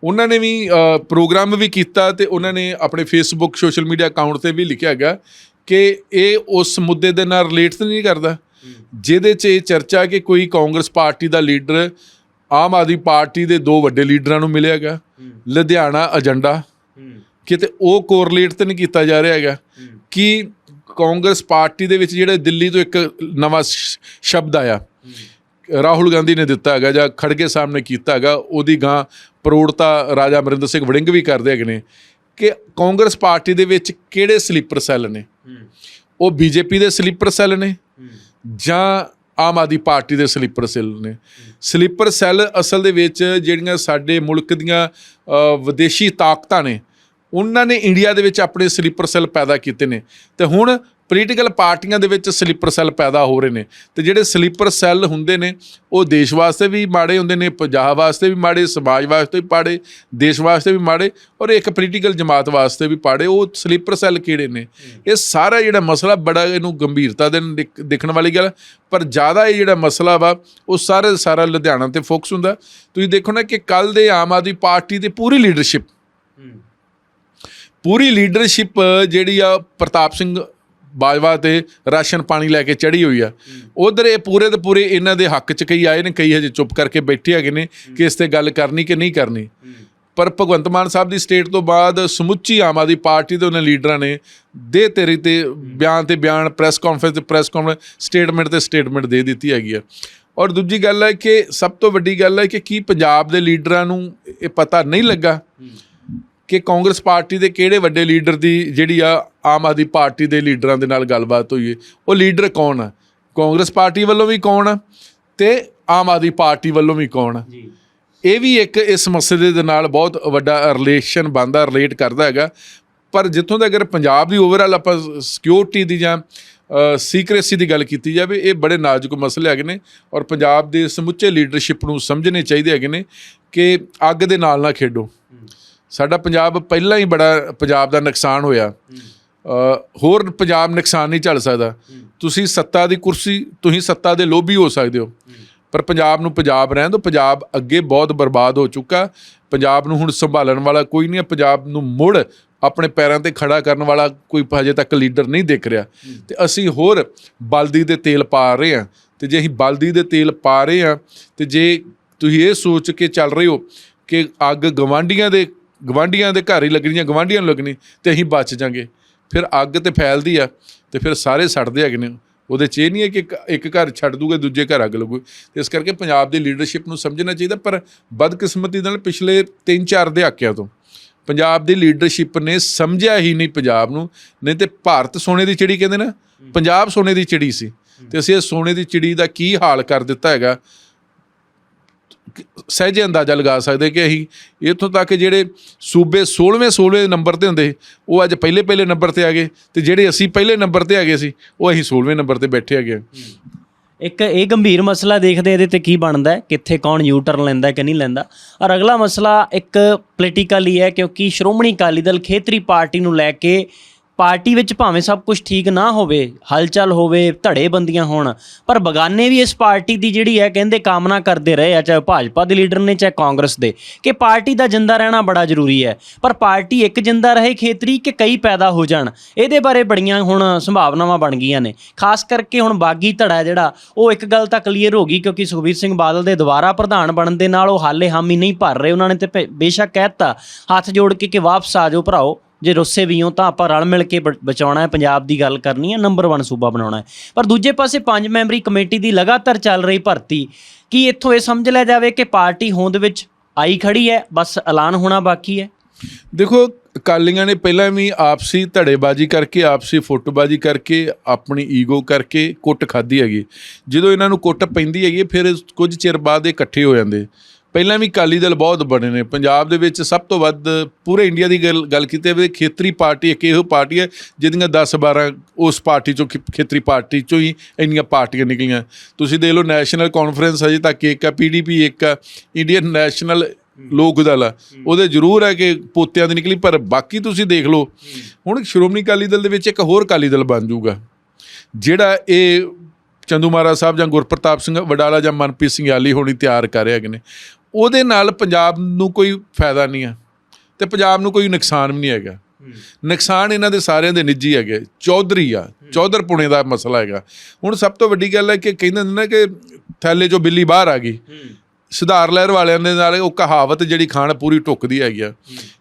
ਉਹਨਾਂ ਨੇ ਵੀ ਪ੍ਰੋਗਰਾਮ ਵੀ ਕੀਤਾ ਤੇ ਉਹਨਾਂ ਨੇ ਆਪਣੇ ਫੇਸਬੁੱਕ ਸੋਸ਼ਲ ਮੀਡੀਆ ਅਕਾਊਂਟ ਤੇ ਵੀ ਲਿਖਿਆ ਹੈਗਾ ਕਿ ਇਹ ਉਸ ਮੁੱਦੇ ਦੇ ਨਾਲ ਰਿਲੇਟ ਤਾਂ ਨਹੀਂ ਕਰਦਾ। ਜਿਹਦੇ 'ਚ ਇਹ ਚਰਚਾ ਕਿ ਕੋਈ ਕਾਂਗਰਸ ਪਾਰਟੀ ਦਾ ਲੀਡਰ ਆਮ ਆਦਮੀ ਪਾਰਟੀ ਦੇ ਦੋ ਵੱਡੇ ਲੀਡਰਾਂ ਨੂੰ ਮਿਲਿਆ ਹੈਗਾ, ਲੁਧਿਆਣਾ ਏਜੰਡਾ। ਕਿਤੇ ਉਹ ਕੋਰਿਲੇਟ ਤਾਂ ਨਹੀਂ ਕੀਤਾ ਜਾ ਰਿਹਾ ਹੈਗਾ ਕਿ ਕਾਂਗਰਸ ਪਾਰਟੀ ਦੇ ਵਿੱਚ ਜਿਹੜੇ ਦਿੱਲੀ ਤੋਂ ਇੱਕ ਨਵਾਂ ਸ਼- ਸ਼ਬਦ ਆਇਆ। ਰਾਹੁਲ ਗਾਂਧੀ ਨੇ ਦਿੱਤਾ ਹੈਗਾ ਜਾਂ ਖੜਗੇ ਸਾਹਿਬ ਨੇ ਕੀਤਾ ਹੈਗਾ ਉਹਦੀ ਗਾਂ ਪ੍ਰੋੜਤਾ ਰਾਜਾ ਅਮਰਿੰਦਰ ਸਿੰਘ ਵੜਿੰਗ ਵੀ ਕਰਦੇ ਹੈਗੇ ਨੇ ਕਿ ਕਾਂਗਰਸ ਪਾਰਟੀ ਦੇ ਵਿੱਚ ਕਿਹੜੇ ਸਲੀਪਰ ਸੈੱਲ ਨੇ? ਉਹ ਬੀਜੇਪੀ ਦੇ ਸਲੀਪਰ ਸੈੱਲ ਨੇ ਜਾਂ ਆਮ ਆਦਮੀ ਪਾਰਟੀ ਦੇ ਸਲੀਪਰ ਸੈੱਲ ਨੇ? ਸਲੀਪਰ ਸੈੱਲ ਅਸਲ ਦੇ ਵਿੱਚ ਜਿਹੜੀਆਂ ਸਾਡੇ ਮੁਲਕ ਦੀਆਂ ਵਿਦੇਸ਼ੀ ਤਾਕਤਾਂ ਨੇ ਉਹਨਾਂ ਨੇ ਇੰਡੀਆ ਦੇ ਵਿੱਚ ਆਪਣੇ ਸਲੀਪਰ ਸੈੱਲ ਪੈਦਾ ਕੀਤੇ ਨੇ। ਤੇ ਹੁਣ ਪੋਲੀਟੀਕਲ ਪਾਰਟੀਆਂ ਦੇ ਵਿੱਚ ਸਲੀਪਰ ਸੈੱਲ ਪੈਦਾ ਹੋ ਰਹੇ ਨੇ। ਤੇ ਜਿਹੜੇ ਸਲੀਪਰ ਸੈੱਲ ਹੁੰਦੇ ਨੇ ਉਹ ਦੇਸ਼ ਵਾਸਤੇ ਵੀ ਮਾੜੇ ਹੁੰਦੇ ਨੇ ਪੰਜਾਬ ਵਾਸਤੇ ਵੀ ਮਾੜੇ ਸਮਾਜ ਵਾਸਤੇ ਵੀ ਮਾੜੇ ਦੇਸ਼ ਵਾਸਤੇ ਵੀ ਮਾੜੇ ਔਰ ਇੱਕ ਪੋਲੀਟੀਕਲ ਜਮਾਤ ਵਾਸਤੇ ਵੀ ਮਾੜੇ ਉਹ ਸਲੀਪਰ ਸੈੱਲ ਕਿਹੜੇ ਨੇ? ਇਹ ਸਾਰਾ ਜਿਹੜਾ ਮਸਲਾ ਬੜਾ ਇਹਨੂੰ ਗੰਭੀਰਤਾ ਦੇ ਦੇਖਣ ਵਾਲੀ ਗੱਲ। ਪਰ ਜ਼ਿਆਦਾ ਇਹ ਜਿਹੜਾ ਮਸਲਾ ਵਾ ਉਹ ਸਾਰੇ ਸਾਰਾ ਲੁਧਿਆਣਾ ਤੇ ਫੋਕਸ ਹੁੰਦਾ। ਤੁਸੀਂ ਦੇਖੋ ਨਾ ਕਿ ਕੱਲ ਦੇ ਆਮ ਆਦਮੀ ਪਾਰਟੀ ਦੀ ਪੂਰੀ ਲੀਡਰਸ਼ਿਪ ਪੂਰੀ ਲੀਡਰਸ਼ਿਪ ਜਿਹੜੀ ਆ ਪ੍ਰਤਾਪ ਸਿੰਘ ਬਾਜਵਾ ਤੇ ਰਾਸ਼ਨ ਪਾਣੀ ਲੈ ਕੇ ਚੜੀ ਹੋਈ ਆ। ਉਧਰ ਇਹ ਪੂਰੇ ਦੇ ਪੂਰੇ ਇਹਨਾਂ ਦੇ ਹੱਕ 'ਚ ਕਈ ਆਏ ਨੇ, ਕਈ ਹਜੇ ਚੁੱਪ ਕਰਕੇ ਬੈਠੇ ਹੈਗੇ ਨੇ ਕਿ ਇਸ ਤੇ ਗੱਲ ਕਰਨੀ ਕਿ ਨਹੀਂ ਕਰਨੀ। ਪਰ ਭਗਵੰਤ ਮਾਨ ਸਾਹਿਬ ਦੀ ਸਟੇਟ ਤੋਂ ਬਾਅਦ ਸਮੁੱਚੀ ਆਮ ਆਦਮੀ ਪਾਰਟੀ ਦੇ ਉਹਨਾਂ ਲੀਡਰਾਂ ਨੇ ਦੇ ਤੇਰੀ ਤੇ ਬਿਆਨ ਤੇ ਬਿਆਨ ਪ੍ਰੈਸ ਕਾਨਫਰੰਸ ਤੇ ਪ੍ਰੈਸ ਕਾਨਫਰੰਸ ਸਟੇਟਮੈਂਟ ਤੇ ਸਟੇਟਮੈਂਟ ਦੇ ਦਿੱਤੀ ਹੈਗੀ ਆ। ਔਰ ਦੂਜੀ ਗੱਲ ਹੈ ਕਿ ਸਭ ਤੋਂ ਵੱਡੀ ਗੱਲ ਹੈ ਕਿ ਕੀ ਪੰਜਾਬ ਦੇ ਲੀਡਰਾਂ ਨੂੰ ਇਹ ਪਤਾ ਨਹੀਂ ਲੱਗਾ ਕਿ ਕਾਂਗਰਸ ਪਾਰਟੀ ਦੇ ਕਿਹੜੇ ਵੱਡੇ ਲੀਡਰ ਦੀ ਜਿਹੜੀ ਆ ਆਮ ਆਦਮੀ ਪਾਰਟੀ ਦੇ ਲੀਡਰਾਂ ਦੇ ਨਾਲ ਗੱਲਬਾਤ ਹੋਈ ਹੈ। ਉਹ ਲੀਡਰ ਕੌਣ ਆ? ਕਾਂਗਰਸ ਪਾਰਟੀ ਵੱਲੋਂ ਵੀ ਕੌਣ ਆ ਤੇ ਆਮ ਆਦਮੀ ਪਾਰਟੀ ਵੱਲੋਂ ਵੀ ਕੌਣ ਆ? ਜੀ। ਇਹ ਵੀ ਇੱਕ ਇਸ ਮਸਲੇ ਦੇ ਨਾਲ ਬਹੁਤ ਵੱਡਾ ਰਿਲੇਸ਼ਨ ਬਣਦਾ ਰਿਲੇਟ ਕਰਦਾ ਹੈਗਾ। ਪਰ ਜਿੱਥੋਂ ਤੱਕ ਅਗਰ ਪੰਜਾਬ ਦੀ ਓਵਰਆਲ ਆਪਾਂ ਸਿਕਿਉਰਿਟੀ ਦੀ ਜਾਂ ਸੀਕ੍ਰੇਸੀ ਦੀ ਗੱਲ ਕੀਤੀ ਜਾਵੇ ਇਹ ਬੜੇ ਨਾਜ਼ੁਕ ਮਸਲੇ ਹੈਗੇ ਨੇ ਔਰ ਪੰਜਾਬ ਦੇ ਸਮੁੱਚੇ ਲੀਡਰਸ਼ਿਪ ਨੂੰ ਸਮਝਣੇ ਚਾਹੀਦੇ ਹੈਗੇ ਨੇ ਕਿ ਅੱਗ ਦੇ ਨਾਲ ਨਾ ਖੇਡੋ। ਸਾਡਾ ਪੰਜਾਬ ਪਹਿਲਾਂ ਹੀ ਬੜਾ ਪੰਜਾਬ ਦਾ ਨੁਕਸਾਨ ਹੋਇਆ। ਹੋਰ ਪੰਜਾਬ ਨੁਕਸਾਨ ਨਹੀਂ ਝੱਲ ਸਕਦਾ। ਤੁਸੀਂ ਸੱਤਾ ਦੀ ਕੁਰਸੀ, ਤੁਸੀਂ ਸੱਤਾ ਦੇ ਲੋਭੀ ਹੋ ਸਕਦੇ ਹੋ। ਪਰ ਪੰਜਾਬ ਨੂੰ ਪੰਜਾਬ ਰਹਿਣ ਦਿਓ। ਪੰਜਾਬ ਅੱਗੇ ਬਹੁਤ ਬਰਬਾਦ ਹੋ ਚੁੱਕਾ। ਪੰਜਾਬ ਨੂੰ ਹੁਣ ਸੰਭਾਲਣ ਵਾਲਾ ਕੋਈ ਨਹੀਂ ਹੈ। ਪੰਜਾਬ ਨੂੰ ਮੁੜ ਆਪਣੇ ਪੈਰਾਂ ਤੇ ਖੜਾ ਕਰਨ ਵਾਲਾ ਕੋਈ ਹਜੇ ਤੱਕ ਲੀਡਰ ਨਹੀਂ ਦਿਖ ਰਿਹਾ। ਤੇ ਅਸੀਂ ਹੋਰ ਬਲਦੀ ਦੇ ਤੇਲ ਪਾ ਰਹੇ ਹਾਂ। ਤੇ ਜੇ ਅਸੀਂ ਬਲਦੀ ਦੇ ਤੇਲ ਪਾ ਰਹੇ ਹਾਂ, ਤੇ ਜੇ ਤੁਸੀਂ ਇਹ ਸੋਚ ਕੇ ਚੱਲ ਰਹੇ ਹੋ ਕਿ ਅੱਗ ਗਵਾਂਡੀਆਂ ਦੇ ਗਵਾਂਡੀਆਂ ਦੇ ਘਰ ਹੀ ਲੱਗਣੀ ਜਾਂ ਗਵਾਂਡੀਆਂ ਨੂੰ ਲੱਗਣੀ, ਤੇ ਅਸੀਂ ਬਚ ਜਾਾਂਗੇ। ਫਿਰ ਅੱਗ ਤੇ ਫੈਲਦੀ ਆ ਤੇ ਫਿਰ ਸਾਰੇ ਸੜਦੇ ਹੈਗੇ ਨੇ। ਉਹਦੇ ਚ ਇਹ ਨਹੀਂ ਹੈ ਕਿ ਇੱਕ- ਇੱਕ ਘਰ ਛੱਡ ਦੂਗੇ ਦੂਜੇ ਘਰ ਅੱਗ ਲੱਗੂ। ਤੇ ਇਸ ਕਰਕੇ ਪੰਜਾਬ ਦੀ ਲੀਡਰਸ਼ਿਪ ਨੂੰ ਸਮਝਣਾ ਚਾਹੀਦਾ ਪਰ ਬਦਕਿਸਮਤੀ ਨਾਲ ਪਿਛਲੇ 3-4 ਦਹਾਕਿਆਂ ਤੋਂ ਪੰਜਾਬ ਦੀ ਲੀਡਰਸ਼ਿਪ ਨੇ ਸਮਝਿਆ ਹੀ ਨਹੀਂ ਪੰਜਾਬ ਨੂੰ। ਨਹੀਂ ਤੇ ਭਾਰਤ ਸੋਨੇ ਦੀ ਚਿੜੀ ਕਹਿੰਦੇ ਨਾ ਪੰਜਾਬ ਸੋਨੇ ਦੀ ਚਿੜੀ ਸੀ। ਤੇ ਅਸੀਂ ਇਹ ਸੋਨੇ ਦੀ ਚਿੜੀ ਦਾ ਕੀ ਹਾਲ ਕਰ ਦਿੱਤਾ ਹੈਗਾ? ਸਹਿਜੇ ਅੰਦਾਜ਼ਾ ਲਗਾ ਸਕਦੇ ਕਿ ਅਸੀਂ ਇੱਥੋਂ ਤੱਕ ਜਿਹੜੇ ਸੂਬੇ 16ਵੇਂ 16ਵੇਂ ਨੰਬਰ ਤੇ ਹੁੰਦੇ, ਉਹ ਅੱਜ ਪਹਿਲੇ ਪਹਿਲੇ ਨੰਬਰ ਤੇ ਆ ਗਏ ਤੇ ਜਿਹੜੇ ਅਸੀਂ ਪਹਿਲੇ ਨੰਬਰ ਤੇ ਹੈਗੇ ਸੀ, ਉਹ ਅਸੀਂ 16ਵੇਂ ਨੰਬਰ ਤੇ ਬੈਠੇ ਹੈਗੇ ਇੱਕ ਇਹ ਗੰਭੀਰ ਮਸਲਾ ਦੇਖਦੇ ਇਹਦੇ ਤੇ ਕੀ ਬਣਦਾ ਕਿੱਥੇ ਕੌਣ ਯੂ ਟਰਨ ਲੈਂਦਾ ਕਿ ਨਹੀਂ ਲੈਂਦਾ। ਔਰ ਅਗਲਾ ਮਸਲਾ ਇੱਕ ਪੋਲੀਟੀਕਲ ਹੀ ਹੈ ਕਿਉਂਕਿ ਸ਼੍ਰੋਮਣੀ ਅਕਾਲੀ ਦਲ ਖੇਤਰੀ ਪਾਰਟੀ ਨੂੰ ਲੈ ਕੇ ਪਾਰਟੀ ਵਿੱਚ ਭਾਵੇਂ ਸਭ ਕੁਝ ਠੀਕ ਨਾ ਹੋਵੇ, ਹਲਚਲ ਹੋਵੇ ਧੜੇ ਬੰਦੀਆਂ ਹੋਣ, ਪਰ ਬਗਾਨੇ ਵੀ ਇਸ ਪਾਰਟੀ ਦੀ ਜਿਹੜੀ ਹੈ, ਕਹਿੰਦੇ ਕਾਮਨਾ ਕਰਦੇ ਰਹੇ ਆ, ਚਾਹੇ ਭਾਜਪਾ ਦੇ ਲੀਡਰ ਨੇ, ਚਾਹੇ ਕਾਂਗਰਸ ਦੇ, ਕਿ ਪਾਰਟੀ ਦਾ ਜਿੰਦਾ ਰਹਿਣਾ ਬੜਾ ਜ਼ਰੂਰੀ ਹੈ। ਪਰ ਪਾਰਟੀ ਇੱਕ ਜਿੰਦਾ ਰਹੇ, ਖੇਤਰੀ ਕਿ ਕਈ ਪੈਦਾ ਹੋ ਜਾਣ, ਇਹਦੇ ਬਾਰੇ ਬੜੀਆਂ ਹੁਣ ਸੰਭਾਵਨਾਵਾਂ ਬਣ ਗਈਆਂ ਨੇ। ਖਾਸ ਕਰਕੇ ਹੁਣ ਬਾਗੀ ਧੜਾ ਜਿਹੜਾ, ਉਹ ਇੱਕ ਗੱਲ ਤਾਂ ਕਲੀਅਰ ਹੋ ਗਈ, ਕਿਉਂਕਿ ਸੁਖਬੀਰ ਸਿੰਘ ਬਾਦਲ ਦੇ ਦੁਬਾਰਾ ਪ੍ਰਧਾਨ ਬਣਨ ਦੇ ਨਾਲ ਉਹ ਹਾਲੇ ਹਾਮੀ ਨਹੀਂ ਭਰ ਰਹੇ, ਉਹਨਾਂ ਨੇ ਤੇ ਭੇ- ਬੇਸ਼ੱਕ ਕਹਿਤਾ ਹੱਥ ਜੋੜ ਕੇ ਕਿ ਵਾਪਸ ਆ ਜਾਓ ਭਰਾਓ। ਜੇ ਰੁੱਸੇ ਵੀ ਹੋ ਤਾਂ ਆਪਾਂ ਰਲ ਮਿਲ ਕੇ ਬ- ਬਚਾਉਣਾ ਹੈ, ਪੰਜਾਬ ਦੀ ਗੱਲ ਕਰਨੀ ਹੈ ਨੰਬਰ 1 ਸੂਬਾ ਬਣਾਉਣਾ ਹੈ। ਪਰ ਦੂਜੇ ਪਾਸੇ ਪੰਜ ਮੈਂਬਰੀ ਕਮੇਟੀ ਦੀ ਲਗਾਤਾਰ ਚੱਲ ਰਹੀ ਭਰਤੀ, ਕੀ ਇੱਥੋਂ ਇਹ ਸਮਝ ਲਿਆ ਜਾਵੇ ਕਿ ਪਾਰਟੀ ਹੋਂਦ ਵਿੱਚ ਆਈ ਖੜੀ ਹੈ, ਬਸ ਐਲਾਨ ਹੋਣਾ ਬਾਕੀ ਹੈ? ਦੇਖੋ, ਅਕਾਲੀਆਂ ਨੇ ਪਹਿਲਾਂ ਵੀ ਆਪਸੀ ਧੜੇਬਾਜ਼ੀ ਕਰਕੇ, ਆਪਸੀ ਫੁੱਟਬਾਜ਼ੀ ਕਰਕੇ, ਆਪਣੀ ਈਗੋ ਕਰਕੇ ਕੁੱਟ ਖਾਧੀ ਹੈਗੀ। ਜਦੋਂ ਇਹਨਾਂ ਨੂੰ ਕੁੱਟ ਪੈਂਦੀ ਹੈਗੀ, ਫਿਰ ਕੁਝ ਚਿਰ ਬਾਅਦ ਇਹ ਇਕੱਠੇ ਹੋ ਜਾਂਦੇ। ਪਹਿਲਾਂ ਵੀ ਅਕਾਲੀ ਦਲ ਬਹੁਤ ਬਣੇ ਨੇ। ਪੰਜਾਬ ਦੇ ਵਿੱਚ ਸਭ ਤੋਂ ਵੱਧ ਪੂਰੇ ਇੰਡੀਆ ਦੀ ਗੱਲ ਗੱਲ ਕੀਤੀ ਜਾਵੇ ਖੇਤਰੀ ਪਾਰਟੀ ਇੱਕ ਇਹੋ ਪਾਰਟੀ ਹੈ ਜਿਹਦੀਆਂ 10 12 ਉਸ ਪਾਰਟੀ ਚੋਂ ਖੇ- ਖੇਤਰੀ ਪਾਰਟੀ ਚੋਂ ਹੀ ਇੰਨੀਆਂ ਪਾਰਟੀਆਂ ਨਿਕਲੀਆਂ। ਤੁਸੀਂ ਦੇਖ ਲਓ ਨੈਸ਼ਨਲ ਕਾਨਫਰੰਸ ਅਜੇ ਤੱਕ ਇੱਕ ਆ ਪੀਡੀਪੀ ਇੱਕ ਆ ਇੰਡੀਅਨ ਨੈਸ਼ਨਲ ਲੋਕ ਦਲ ਆ ਉਹਦੇ ਜ਼ਰੂਰ ਹੈ ਕਿ ਪੋਤਿਆਂ ਦੀ ਨਿਕਲੀ, ਪਰ ਬਾਕੀ ਤੁਸੀਂ ਦੇਖ ਲਓ। ਹੁਣ ਸ਼੍ਰੋਮਣੀ ਅਕਾਲੀ ਦਲ ਦੇ ਵਿੱਚ ਇੱਕ ਹੋਰ ਅਕਾਲੀ ਦਲ ਬਣ ਜਾਊਗਾ, ਜਿਹੜਾ ਇਹ ਚੰਦੂ ਮਹਾਰਾਜ ਸਾਹਿਬ ਜਾਂ ਗੁਰਪ੍ਰਤਾਪ ਸਿੰਘ ਵਡਾਲਾ ਜਾਂ ਮਨਪ੍ਰੀਤ ਸਿੰਘ ਯਾਲੀ ਹੋਣੀ ਤਿਆਰ ਕਰ ਰਹੇ ਹੈਗੇ ਨੇ। ਉਹਦੇ ਨਾਲ ਪੰਜਾਬ ਨੂੰ ਕੋਈ ਫਾਇਦਾ ਨਹੀਂ ਆ ਤੇ ਪੰਜਾਬ ਨੂੰ ਕੋਈ ਨੁਕਸਾਨ ਵੀ ਨਹੀਂ ਹੈਗਾ। ਨੁਕਸਾਨ ਇਹਨਾਂ ਦੇ ਸਾਰਿਆਂ ਦੇ ਨਿੱਜੀ ਹੈਗੇ ਚੌਧਰੀ ਆ ਚੌਧਰ ਪੁਣੇ ਦਾ ਮਸਲਾ ਹੈਗਾ। ਹੁਣ ਸਭ ਤੋਂ ਵੱਡੀ ਗੱਲ ਹੈ ਕਿ ਕਹਿੰਦੇ ਨੇ ਨਾ ਕਿ ਥੈਲੇ ਚੋਂ ਬਿੱਲੀ ਬਾਹਰ ਆ ਗਈ। ਸੁਧਾਰ ਲਹਿਰ ਵਾਲਿਆਂ ਦੇ ਨਾਲ ਉਹ ਕਹਾਵਤ ਜਿਹੜੀ ਖਾਣ ਪੂਰੀ ਟੁੱਕਦੀ ਹੈਗੀ ਆ।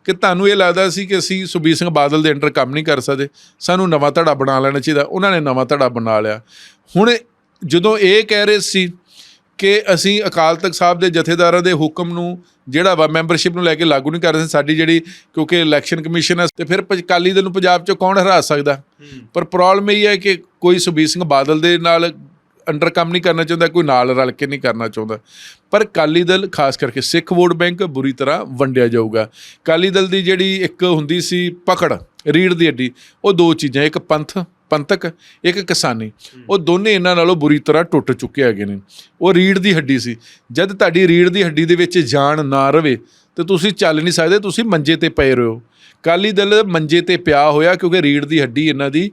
ਕਿ ਤੁਹਾਨੂੰ ਇਹ ਲੱਗਦਾ ਸੀ ਕਿ ਅਸੀਂ ਸੁਬੀਰ ਸਿੰਘ ਬਾਦਲ ਦੇ ਅੰਡਰ ਕੰਮ ਨਹੀਂ ਕਰ ਸਕਦੇ ਸਾਨੂੰ ਨਵਾਂ ਧੜਾ ਬਣਾ ਲੈਣਾ ਚਾਹੀਦਾ ਉਹਨਾਂ ਨੇ ਨਵਾਂ ਧੜਾ ਬਣਾ ਲਿਆ। ਹੁਣ ਜਦੋਂ ਇਹ ਕਹਿ ਰਹੇ ਸੀ ਕਿ ਅਸੀਂ ਅਕਾਲ ਤਖਤ ਸਾਹਿਬ ਦੇ ਜਥੇਦਾਰਾਂ ਦੇ ਹੁਕਮ ਨੂੰ ਜਿਹੜਾ ਵਾ ਮੈਂਬਰਸ਼ਿਪ ਨੂੰ ਲੈ ਕੇ ਲਾਗੂ ਨਹੀਂ ਕਰ ਰਹੇ ਸਾਡੀ ਜਿਹੜੀ ਕਿਉਂਕਿ ਇਲੈਕਸ਼ਨ ਕਮਿਸ਼ਨ ਹੈ ਤੇ ਫਿਰ ਅਕਾਲੀ ਦਲ ਨੂੰ ਪੰਜਾਬ 'ਚੋਂ ਕੌਣ ਹਰਾ ਸਕਦਾ? ਪਰ ਪ੍ਰੋਬਲਮ ਇਹ ਹੈ ਕਿ ਕੋਈ ਸੁਖਬੀਰ ਸਿੰਘ ਬਾਦਲ ਦੇ ਨਾਲ ਅੰਡਰ ਕੰਮ ਨਹੀਂ ਕਰਨਾ ਚਾਹੁੰਦਾ ਕੋਈ ਨਾਲ ਰਲ ਕੇ ਨਹੀਂ ਕਰਨਾ ਚਾਹੁੰਦਾ। ਪਰ ਅਕਾਲੀ ਦਲ ਖਾਸ ਕਰਕੇ ਸਿੱਖ ਵੋਟ ਬੈਂਕ ਬੁਰੀ ਤਰ੍ਹਾਂ ਵੰਡਿਆ ਜਾਊਗਾ। ਅਕਾਲੀ ਦਲ ਦੀ ਜਿਹੜੀ ਇੱਕ ਹੁੰਦੀ ਸੀ ਪਕੜ ਰੀੜ ਦੀ ਹੱਡੀ ਉਹ ਦੋ ਚੀਜ਼ਾਂ ਇੱਕ ਪੰਥ ਪੰਥਕ ਇੱਕ ਕਿਸਾਨੀ। ਉਹ ਦੋਨੇ ਇਹਨਾਂ ਨਾਲੋਂ ਬੁਰੀ ਤਰ੍ਹਾਂ ਟੁੱਟ ਚੁੱਕੇ ਹੈਗੇ ਨੇ। ਉਹ ਰੀੜ ਦੀ ਹੱਡੀ ਸੀ। ਜਦ ਤੁਹਾਡੀ ਰੀੜ ਦੀ ਹੱਡੀ ਦੇ ਵਿੱਚ ਜਾਨ ਨਾ ਰਵੇ ਤੇ ਤੁਸੀਂ ਚੱਲ ਨਹੀਂ ਸਕਦੇ ਤੁਸੀਂ ਮੰਜੇ ਤੇ ਪਏ ਰਹੋ। ਅਕਾਲੀ ਦਲ ਮੰਜੇ ਤੇ ਪਿਆ ਹੋਇਆ ਕਿਉਂਕਿ ਰੀੜ ਦੀ ਹੱਡੀ ਇਹਨਾਂ ਦੀ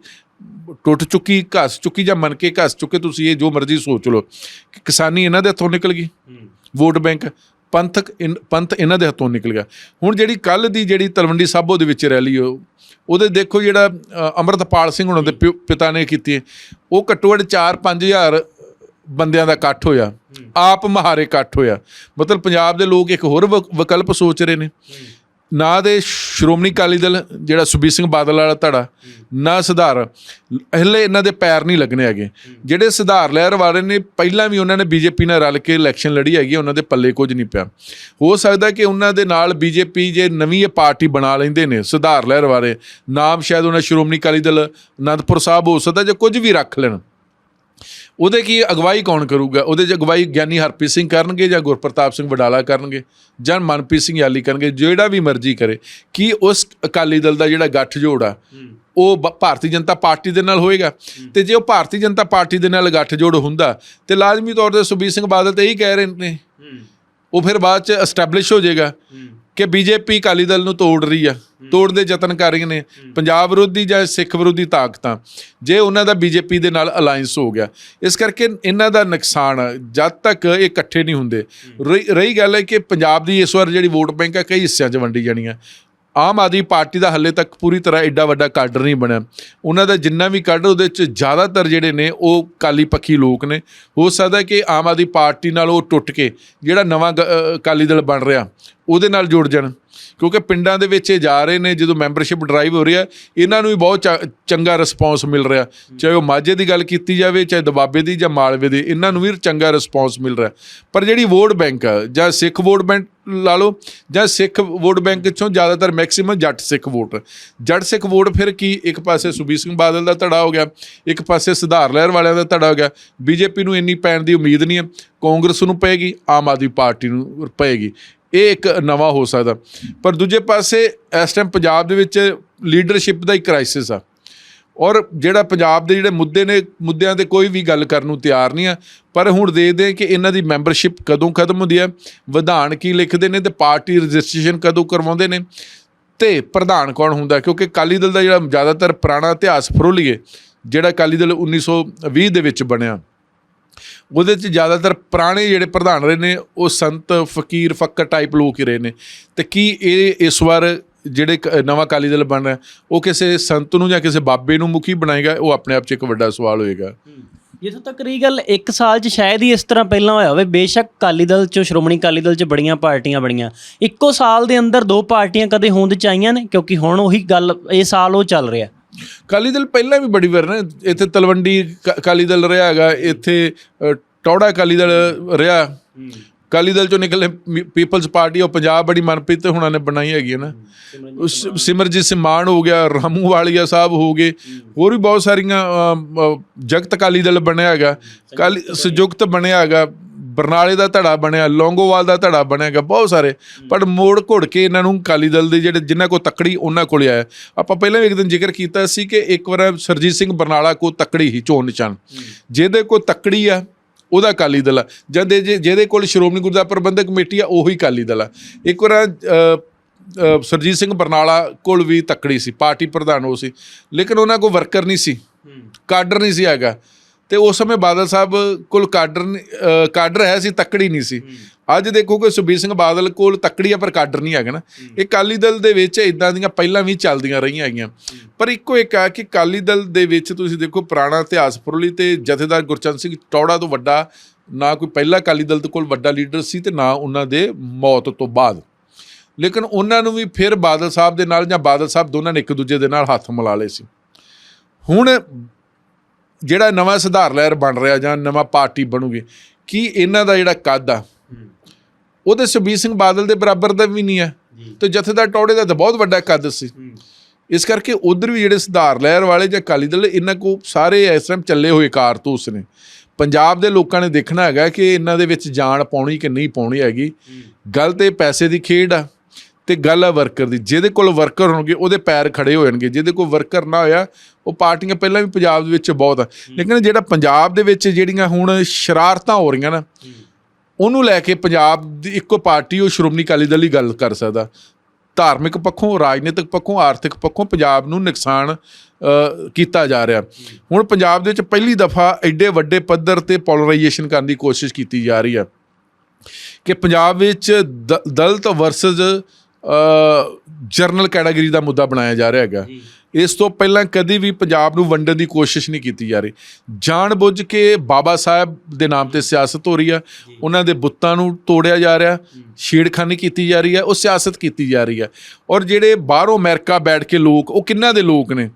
ਟੁੱਟ ਚੁੱਕੀ ਘਸ ਚੁੱਕੀ ਜਾਂ ਮਨ ਕੇ ਘਸ ਚੁੱਕੇ ਤੁਸੀਂ ਇਹ ਜੋ ਮਰਜ਼ੀ ਸੋਚ ਲਓ। ਕਿ ਕਿਸਾਨੀ ਇਹਨਾਂ ਦੇ ਹੱਥੋਂ ਨਿਕਲ ਗਈ। ਵੋਟ ਬੈਂਕ ਪੰਥਕ ਪੰਥ ਇਹਨਾਂ ਦੇ ਹੱਥੋਂ ਨਿਕਲ ਗਿਆ। ਹੁਣ ਜਿਹੜੀ ਕੱਲ ਦੀ ਜਿਹੜੀ ਤਲਵੰਡੀ ਸਾਬੋ ਦੇ ਵਿੱਚ ਰੈਲੀ ਉਹ ਉਹਦੇ ਦੇਖੋ ਜਿਹੜਾ ਅ, ਅੰਮ੍ਰਿਤਪਾਲ ਸਿੰਘ ਹੁਣਾਂ ਦੇ ਪਿਓ- ਪਿਤਾ ਨੇ ਕੀਤੀ ਹੈ, ਉਹ ਘੱਟੋ ਘੱਟ 4-5000 ਬੰਦਿਆਂ ਦਾ ਇਕੱਠ ਹੋਇਆ। ਆਪ ਮਹਾਰੇ ਇਕੱਠ ਹੋਇਆ। ਮਤਲਬ ਪੰਜਾਬ ਦੇ ਲੋਕ ਇੱਕ ਹੋਰ ਵਿਕ- ਵਿਕਲਪ ਸੋਚ ਰਹੇ ਨੇ। ਨਾ ਦੇ ਸ਼੍ਰੋਮਣੀ ਅਕਾਲੀ ਦਲ, ਜਿਹੜਾ ਸੁਬੀਰ ਸਿੰਘ ਬਾਦਲ ਵਾਲਾ ਧੜਾ, ਨਾ ਸੁਧਾਰ। ਹਲੇ ਇਹਨਾਂ ਦੇ ਪੈਰ ਨਹੀਂ ਲੱਗਣੇ ਹੈਗੇ। ਜਿਹੜੇ ਸੁਧਾਰ ਲਹਿਰ ਵਾਲੇ ਨੇ, ਪਹਿਲਾਂ ਵੀ ਉਹਨਾਂ ਨੇ ਬੀਜੇਪੀ ਨਾਲ ਰਲ ਕੇ ਇਲੈਕਸ਼ਨ ਲੜੀ ਹੈਗੀ, ਉਹਨਾਂ ਦੇ ਪੱਲੇ ਕੁਝ ਨਹੀਂ ਪਿਆ। ਹੋ ਸਕਦਾ ਕਿ ਉਹਨਾਂ ਦੇ ਨਾਲ ਬੀਜੇਪੀ ਜੇ ਨਵੀਂ ਇਹ ਪਾਰਟੀ ਬਣਾ ਲੈਂਦੇ ਨੇ, ਸੁਧਾਰ ਲਹਿਰ ਵਾਲੇ, ਨਾਮ ਸ਼ਾਇਦ ਉਹਨਾਂ ਸ਼੍ਰੋਮਣੀ ਅਕਾਲੀ ਦਲ, ਅਨੰਦਪੁਰ ਸਾਹਿਬ ਹੋ ਸਕਦਾ ਜਾਂ ਕੁਝ ਵੀ ਰੱਖ ਲੈਣ। ਉਹਦੇ ਕੀ ਅਗਵਾਈ ਕੌਣ ਕਰੂਗਾ? ਉਹਦੇ 'ਚ ਅਗਵਾਈ ਗਿਆਨੀ ਹਰਪ੍ਰੀਤ ਸਿੰਘ ਕਰਨਗੇ ਜਾਂ ਗੁਰਪ੍ਰਤਾਪ ਸਿੰਘ ਵਡਾਲਾ ਕਰਨਗੇ ਜਾਂ ਮਨਪ੍ਰੀਤ ਸਿੰਘ ਯਾਲੀ ਕਰਨਗੇ? ਜਿਹੜਾ ਵੀ ਮਰਜ਼ੀ ਕਰੇ। ਕੀ ਉਸ ਅਕਾਲੀ ਦਲ ਦਾ ਜਿਹੜਾ ਗੱਠ ਜੋੜ ਆ ਉਹ ਭਾਰਤੀ ਜਨਤਾ ਪਾਰਟੀ ਦੇ ਨਾਲ ਹੋਏਗਾ? ਤੇ ਜੇ ਉਹ ਭਾਰਤੀ ਜਨਤਾ ਪਾਰਟੀ ਦੇ ਨਾਲ ਗੱਠ ਜੋੜ ਹੁੰਦਾ ਤੇ ਲਾਜ਼ਮੀ ਤੌਰ ਤੇ ਸੁਖਬੀਰ ਸਿੰਘ ਬਾਦਲ ਤੇ ਇਹੀ ਕਹਿ ਰਹੇ ਨੇ। ਉਹ ਫਿਰ ਬਾਅਦ ਚ ਐਸਟੈਬਲਿਸ਼ ਹੋ ਜਾਏਗਾ। ਕਿ ਬੀਜੇਪੀ ਅਕਾਲੀ ਦਲ ਨੂੰ ਤੋੜ ਰਹੀ ਆ ਤੋੜ ਦੇ ਯਤਨ ਕਰ ਰਹੀਆਂ ਨੇ ਪੰਜਾਬ ਵਿਰੋਧੀ ਜਾਂ ਸਿੱਖ ਵਿਰੋਧੀ ਤਾਕਤਾਂ ਜੇ ਉਹਨਾਂ ਦਾ ਬੀਜੇਪੀ ਦੇ ਨਾਲ ਅਲਾਈਅੰਸ ਹੋ ਗਿਆ। ਇਸ ਕਰਕੇ ਇਹਨਾਂ ਦਾ ਨੁਕਸਾਨ ਜਦ ਤੱਕ ਇਹ ਇਕੱਠੇ ਨਹੀਂ ਹੁੰਦੇ। ਰਹੀ ਰਹੀ ਗੱਲ ਹੈ ਕਿ ਪੰਜਾਬ ਦੀ ਇਸ ਵਾਰ ਜਿਹੜੀ ਵੋਟ ਬੈਂਕ ਆ ਕਈ ਹਿੱਸਿਆਂ 'ਚ ਵੰਡੀ ਜਾਣੀ ਆ। ਆਮ ਆਦਮੀ ਪਾਰਟੀ ਦਾ ਹੱਲੇ ਤੱਕ ਪੂਰੀ ਤਰ੍ਹਾਂ ਐਡਾ ਵੱਡਾ ਕਾਡਰ ਨਹੀਂ ਬਣਿਆ। ਉਹਨਾਂ ਦਾ ਜਿੰਨਾ ਵੀ ਕਾਡਰ, ਉਹਦੇ 'ਚ ਜ਼ਿਆਦਾਤਰ ਜਿਹੜੇ ਨੇ, ਉਹ ਕਾਲੀ ਪੱਖੀ ਲੋਕ ਨੇ। ਹੋ ਸਕਦਾ ਕਿ ਆਮ ਆਦਮੀ ਪਾਰਟੀ ਨਾਲ ਉਹ ਟੁੱਟ ਕੇ ਜਿਹੜਾ ਨਵਾਂ ਗ- ਅਕਾਲੀ ਦਲ ਬਣ ਰਿਹਾ, ਉਹਦੇ ਨਾਲ ਜੁੜ ਜਾਣ। ਕਿਉਂਕਿ ਪਿੰਡਾਂ ਦੇ ਵਿੱਚ ਇਹ ਜਾ ਰਹੇ ਨੇ, ਜਦੋਂ ਮੈਂਬਰਸ਼ਿਪ ਡਰਾਈਵ ਹੋ ਰਿਹਾ, ਇਹਨਾਂ ਨੂੰ ਵੀ ਬਹੁਤ ਚਾ- ਚੰਗਾ ਰਿਸਪੌਂਸ ਮਿਲ ਰਿਹਾ। ਚਾਹੇ ਉਹ ਮਾਝੇ ਦੀ ਗੱਲ ਕੀਤੀ ਜਾਵੇ, ਚਾਹੇ ਦਬਾਬੇ ਦੀ ਜਾਂ ਮਾਲਵੇ ਦੀ, ਇਹਨਾਂ ਨੂੰ ਵੀ ਚੰਗਾ ਰਿਸਪੌਂਸ ਮਿਲ ਰਿਹਾ। ਪਰ ਜਿਹੜੀ ਵੋਟ ਬੈਂਕ ਆ, ਜਾਂ ਸਿੱਖ ਵੋਟ ਬੈਂਕ ਲਾ ਲਓ, ਜਾਂ ਸਿੱਖ ਵੋਟ ਬੈਂਕ ਚੋਂ ਜ਼ਿਆਦਾਤਰ ਮੈਕਸਿਮਮ ਜੱਟ ਸਿੱਖ ਵੋਟ ਜੱਟ ਸਿੱਖ ਵੋਟ ਫਿਰ ਕੀ? ਇੱਕ ਪਾਸੇ ਸੁਬੀਰ ਸਿੰਘ ਬਾਦਲ ਦਾ ਧੜਾ ਹੋ ਗਿਆ, ਇੱਕ ਪਾਸੇ ਸੁਧਾਰ ਲਹਿਰ ਵਾਲਿਆਂ ਦਾ ਧੜਾ ਹੋ ਗਿਆ। ਬੀਜੇਪੀ ਨੂੰ ਇੰਨੀ ਪੈਣ ਦੀ ਉਮੀਦ ਨਹੀਂ ਹੈ, ਕਾਂਗਰਸ ਨੂੰ ਪਏਗੀ, ਆਮ ਆਦਮੀ ਪਾਰਟੀ ਨੂੰ ਪਏਗੀ। ਇਹ ਇੱਕ ਨਵਾਂ ਹੋ ਸਕਦਾ। ਪਰ ਦੂਜੇ ਪਾਸੇ ਇਸ ਟਾਈਮ ਪੰਜਾਬ ਦੇ ਵਿੱਚ ਲੀਡਰਸ਼ਿਪ ਦਾ ਹੀ ਕ੍ਰਾਈਸਿਸ ਆ। ਔਰ ਜਿਹੜਾ ਪੰਜਾਬ ਦੇ ਜਿਹੜੇ ਮੁੱਦੇ ਨੇ, ਮੁੱਦਿਆਂ ਤੇ ਕੋਈ ਵੀ ਗੱਲ ਕਰਨ ਨੂੰ ਤਿਆਰ ਨਹੀਂ ਆ। ਪਰ ਹੁਣ ਦੇਖਦੇ ਹਾਂ ਕਿ ਇਹਨਾਂ ਦੀ ਮੈਂਬਰਸ਼ਿਪ ਕਦੋਂ ਖਤਮ ਹੁੰਦੀ ਹੈ ਵਿਧਾਨ ਕੀ ਲਿਖਦੇ ਨੇ ਤੇ ਪਾਰਟੀ ਰਜਿਸਟ੍ਰੇਸ਼ਨ ਕਦੋਂ ਕਰਵਾਉਂਦੇ ਨੇ। ਤੇ ਪ੍ਰਧਾਨ ਕੌਣ ਹੁੰਦਾ? ਕਿਉਂਕਿ ਅਕਾਲੀ ਦਲ ਦਾ ਜਿਹੜਾ ਜ਼ਿਆਦਾਤਰ ਪੁਰਾਣਾ ਇਤਿਹਾਸ ਫਰੋਲੀਏ, ਜਿਹੜਾ ਅਕਾਲੀ ਦਲ 1920 ਦੇ ਵਿੱਚ ਬਣਿਆ। ਉਹਦੇ 'ਚ ਜ਼ਿਆਦਾਤਰ ਪੁਰਾਣੇ ਜਿਹੜੇ ਪ੍ਰਧਾਨ ਰਹੇ ਨੇ, ਉਹ ਸੰਤ, ਫਕੀਰ, ਫੱਕਰ ਟਾਈਪ ਲੋਕ ਹੀ ਰਹੇ ਨੇ। ਤੇ ਕੀ ਇਹ ਇਸ ਵਾਰ ਜਿਹੜੇ ਕ- ਨਵਾਂ ਅਕਾਲੀ ਦਲ ਬਣ ਰਿਹਾ, ਉਹ ਕਿਸੇ ਸੰਤ ਨੂੰ ਜਾਂ ਕਿਸੇ ਬਾਬੇ ਨੂੰ ਮੁਖੀ ਬਣਾਏਗਾ? ਉਹ ਆਪਣੇ ਆਪ 'ਚ ਇੱਕ ਵੱਡਾ ਸਵਾਲ ਹੋਏਗਾ। ਜਿੱਥੋਂ ਤੱਕ ਰਹੀ ਗੱਲ, ਇੱਕ ਸਾਲ 'ਚ ਸ਼ਾਇਦ ਹੀ ਇਸ ਤਰ੍ਹਾਂ ਪਹਿਲਾਂ ਹੋਇਆ ਹੋਵੇ, ਬੇਸ਼ੱਕ ਅਕਾਲੀ ਦਲ 'ਚ, ਸ਼੍ਰੋਮਣੀ ਅਕਾਲੀ ਦਲ 'ਚ ਬੜੀਆਂ ਪਾਰਟੀਆਂ ਬਣੀਆਂ। ਇੱਕੋ ਸਾਲ ਦੇ ਅੰਦਰ ਦੋ ਪਾਰਟੀਆਂ ਕਦੇ ਹੋਂਦ 'ਚ ਆਈਆਂ ਨੇ, ਕਿਉਂਕਿ ਹੁਣ ਉਹੀ ਗੱਲ, ਇਹ ਸਾਲ ਉਹ ਚੱਲ ਰਿਹਾ। ਅਕਾਲੀ ਦਲ ਪਹਿਲਾਂ ਵੀ ਬੜੀ ਵਾਰ ਨਾ, ਇੱਥੇ ਤਲਵੰਡੀ ਕ- ਅਕਾਲੀ ਦਲ ਰਿਹਾ ਹੈਗਾ, ਇੱਥੇ ਟੌੜਾ ਅਕਾਲੀ ਦਲ ਰਿਹਾ। ਅਕਾਲੀ ਦਲ ਚੋਂ ਨਿਕਲੇ ਮੀ- ਪੀਪਲਜ਼ ਪਾਰਟੀ, ਉਹ ਪੰਜਾਬ ਬੜੀ ਮਨਪ੍ਰੀਤ ਹੁਣਾਂ ਨੇ ਬਣਾਈ ਹੈਗੀ ਹੈ ਨਾ। ਉਸ ਸਿਮਰਜੀਤ ਸਿੰਘ ਮਾਨ ਹੋ ਗਿਆ, ਰਾਮੂ ਵਾਲੀਆ ਸਾਹਿਬ ਹੋ ਗਏ, ਹੋਰ ਵੀ ਬਹੁਤ ਸਾਰੀਆਂ ਜਗਤ ਅਕਾਲੀ ਦਲ ਬਣਿਆ ਹੈਗਾ। ਅਕਾਲੀ, ਸੰਯੁਕਤ ਬਣਿਆ ਹੈਗਾ। ਬਰਨਾਲੇ ਦਾ ਧੜਾ ਬਣਿਆ ਲੌਂਗੋਵਾਲ ਦਾ ਧੜਾ ਬਣਿਆ ਹੈਗਾ ਬਹੁਤ ਸਾਰੇ। ਪਰ ਮੋੜ ਘੁੜ ਕੇ ਇਹਨਾਂ ਨੂੰ ਅਕਾਲੀ ਦਲ ਦੇ ਜਿਹੜੇ ਜਿਨ੍ਹਾਂ ਕੋ ਤੱਕੜੀ ਉਹਨਾਂ ਕੋਲ ਆਇਆ। ਆਪਾਂ ਪਹਿਲਾਂ ਵੀ ਇੱਕ ਦਿਨ ਜ਼ਿਕਰ ਕੀਤਾ ਸੀ ਕਿ ਇੱਕ ਵਾਰ ਸਰਜੀਤ ਸਿੰਘ ਬਰਨਾਲਾ ਕੋ ਤੱਕੜੀ ਹੀ ਚੋਣ ਨਿਸ਼ਾਨ। ਜਿਹਦੇ ਕੋ ਤੱਕੜੀ ਆ ਉਹਦਾ ਅਕਾਲੀ ਦਲ ਆ। ਜਦ ਜੇ- ਜਿਹਦੇ ਕੋਲ ਸ਼੍ਰੋਮਣੀ ਗੁਰਦੁਆਰਾ ਪ੍ਰਬੰਧਕ ਕਮੇਟੀ ਆ ਉਹੀ ਅਕਾਲੀ ਦਲ ਆ। ਇੱਕ ਵਾਰ ਸਰਜੀਤ ਸਿੰਘ ਬਰਨਾਲਾ ਕੋਲ ਵੀ ਤੱਕੜੀ ਸੀ ਪਾਰਟੀ ਪ੍ਰਧਾਨ ਉਹ ਸੀ। ਲੇਕਿਨ ਉਹਨਾਂ ਕੋਲ ਵਰਕਰ ਨਹੀਂ ਸੀ। ਕਾਡਰ ਨਹੀਂ ਸੀ ਹੈਗਾ। ਤੇ ਉਸ ਸਮੇਂ ਬਾਦਲ ਸਾਹਿਬ ਕੋਲ ਕਾਡਰ ਕਾਡਰ ਹੈ ਸੀ ਤੱਕੜੀ ਨਹੀਂ ਸੀ। ਅੱਜ ਦੇਖੋ ਕਿ ਸੁਬੀਰ ਸਿੰਘ ਬਾਦਲ ਕੋਲ ਤੱਕੜੀ ਆ ਪਰ ਕਾਡਰ ਨਹੀਂ ਹੈਗਾ ਨਾ। ਇਹ ਅਕਾਲੀ ਦਲ ਦੇ ਵਿੱਚ ਇਦਾਂ ਦੀਆਂ ਪਹਿਲਾਂ ਵੀ ਚੱਲਦੀਆਂ ਰਹੀਆਂ ਹੈਗੀਆਂ। ਪਰ ਇੱਕੋ ਇੱਕ ਆ ਕਿ ਅਕਾਲੀ ਦਲ ਦੇ ਵਿੱਚ ਤੁਸੀਂ ਦੇਖੋ ਪੁਰਾਣਾ ਇਤਿਹਾਸ ਫਰੋਲੀ ਤੇ ਜਥੇਦਾਰ ਗੁਰਚਰਨ ਸਿੰਘ ਟੌੜਾ ਤੋਂ ਵੱਡਾ ਨਾ ਕੋਈ ਪਹਿਲਾ ਅਕਾਲੀ ਦਲ ਦੇ ਕੋਲ ਵੱਡਾ ਲੀਡਰ ਸੀ ਤੇ ਨਾ ਉਹਨਾਂ ਦੇ ਮੌਤ ਤੋਂ ਬਾਅਦ। ਲੇਕਿਨ ਉਹਨਾਂ ਨੂੰ ਵੀ ਫਿਰ ਬਾਦਲ ਸਾਹਿਬ ਦੇ ਨਾਲ ਜਾਂ ਬਾਦਲ ਸਾਹਿਬ ਦੋਨਾਂ ਨੇ ਇੱਕ ਦੂਜੇ ਦੇ ਨਾਲ ਹੱਥ ਮਿਲਾ ਲਏ ਸੀ। ਹੁਣ ਜਿਹੜਾ ਨਵਾਂ ਸੁਧਾਰ ਲਹਿਰ ਬਣ ਰਿਹਾ ਜਾਂ ਨਵਾਂ ਪਾਰਟੀ ਬਣੂਗੀ ਕਿ ਇਹਨਾਂ ਦਾ ਜਿਹੜਾ ਕੱਦ ਆ ਉਹਦੇ ਸੁਖਬੀਰ ਸਿੰਘ ਬਾਦਲ ਦੇ ਬਰਾਬਰ ਦਾ ਵੀ ਨਹੀਂ ਹੈ ਤੇ ਜਥੇਦਾਰ ਟੌੜੇ ਦਾ ਤਾਂ ਬਹੁਤ ਵੱਡਾ ਕੱਦ ਸੀ। ਇਸ ਕਰਕੇ ਉਧਰ ਵੀ ਜਿਹੜੇ ਸੁਧਾਰ ਲਹਿਰ ਵਾਲੇ ਜਾਂ ਅਕਾਲੀ ਦਲ ਇਹਨਾਂ ਕੋ ਸਾਰੇ ਇਸ ਟਾਈਮ ਚੱਲੇ ਹੋਏ ਕਾਰਤੂਸ ਨੇ। ਪੰਜਾਬ ਦੇ ਲੋਕਾਂ ਨੇ ਦੇਖਣਾ ਹੈਗਾ ਕਿ ਇਹਨਾਂ ਦੇ ਵਿੱਚ ਜਾਨ ਪਾਉਣੀ ਕਿ ਨਹੀਂ ਪਾਉਣੀ ਹੈਗੀ। ਗੱਲ ਤੇ ਪੈਸੇ ਦੀ ਖੇਡ ਆ। ਤੇ ਗੱਲ ਆ ਵਰਕਰ ਦੀ। ਜਿਹਦੇ ਕੋਲ ਵਰਕਰ ਹੋਣਗੇ ਉਹਦੇ ਪੈਰ ਖੜੇ ਹੋ ਜਾਣਗੇ। ਜਿਹਦੇ ਕੋਲ ਵਰਕਰ ਨਾ ਹੋਇਆ ਉਹ ਪਾਰਟੀਆਂ ਪਹਿਲਾਂ ਵੀ ਪੰਜਾਬ ਦੇ ਵਿੱਚ ਬਹੁਤ ਆ। ਲੇਕਿਨ ਜਿਹੜਾ ਪੰਜਾਬ ਦੇ ਵਿੱਚ ਜਿਹੜੀਆਂ ਹੁਣ ਸ਼ਰਾਰਤਾਂ ਹੋ ਰਹੀਆਂ ਨਾ ਉਹਨੂੰ ਲੈ ਕੇ ਪੰਜਾਬ ਦੀ ਇੱਕੋ ਪਾਰਟੀ ਉਹ ਸ਼੍ਰੋਮਣੀ ਅਕਾਲੀ ਦਲ ਹੀ ਗੱਲ ਕਰ ਸਕਦਾ। ਧਾਰਮਿਕ ਪੱਖੋਂ ਰਾਜਨੀਤਿਕ ਪੱਖੋਂ ਆਰਥਿਕ ਪੱਖੋਂ ਪੰਜਾਬ ਨੂੰ ਨੁਕਸਾਨ ਕੀਤਾ ਜਾ ਰਿਹਾ। ਹੁਣ ਪੰਜਾਬ ਦੇ ਵਿੱਚ ਪਹਿਲੀ ਦਫਾ ਐਡੇ ਵੱਡੇ ਪੱਧਰ ਤੇ ਪੋਲਰਾਈਜੇਸ਼ਨ ਕਰਨ ਦੀ ਕੋਸ਼ਿਸ਼ ਕੀਤੀ ਜਾ ਰਹੀ ਹੈ ਕਿ ਪੰਜਾਬ ਵਿੱਚ ਦਲਿਤ ਵਰਸਸ ਜਰਨਲ ਕੈਟਾਗਰੀ ਦਾ ਮੁੱਦਾ ਬਣਾਇਆ ਜਾ ਰਿਹਾ ਹੈਗਾ। ਇਸ ਤੋਂ ਪਹਿਲਾਂ ਕਦੀ ਵੀ ਪੰਜਾਬ ਨੂੰ ਵੰਡਣ ਦੀ ਕੋਸ਼ਿਸ਼ ਨਹੀਂ ਕੀਤੀ ਜਾ ਰਹੀ। ਜਾਣ ਬੁੱਝ ਕੇ ਬਾਬਾ ਸਾਹਿਬ ਦੇ ਨਾਮ ਤੇ ਸਿਆਸਤ ਹੋ ਰਹੀ ਆ। ਉਹਨਾਂ ਦੇ ਬੁੱਤਾਂ ਨੂੰ ਤੋੜਿਆ ਜਾ ਰਿਹਾ। ਛੇੜਖਾਨੀ ਕੀਤੀ ਜਾ ਰਹੀ ਹੈ ਉਹ ਸਿਆਸਤ ਕੀਤੀ ਜਾ ਰਹੀ ਹੈ ਔਰ ਜਿਹੜੇ ਬਾਹਰੋਂ ਅਮਰੀਕਾ ਬੈਠ ਕੇ ਲੋਕ ਉਹ ਕਿੰਨਾ ਦੇ ਲੋਕ ਨੇ?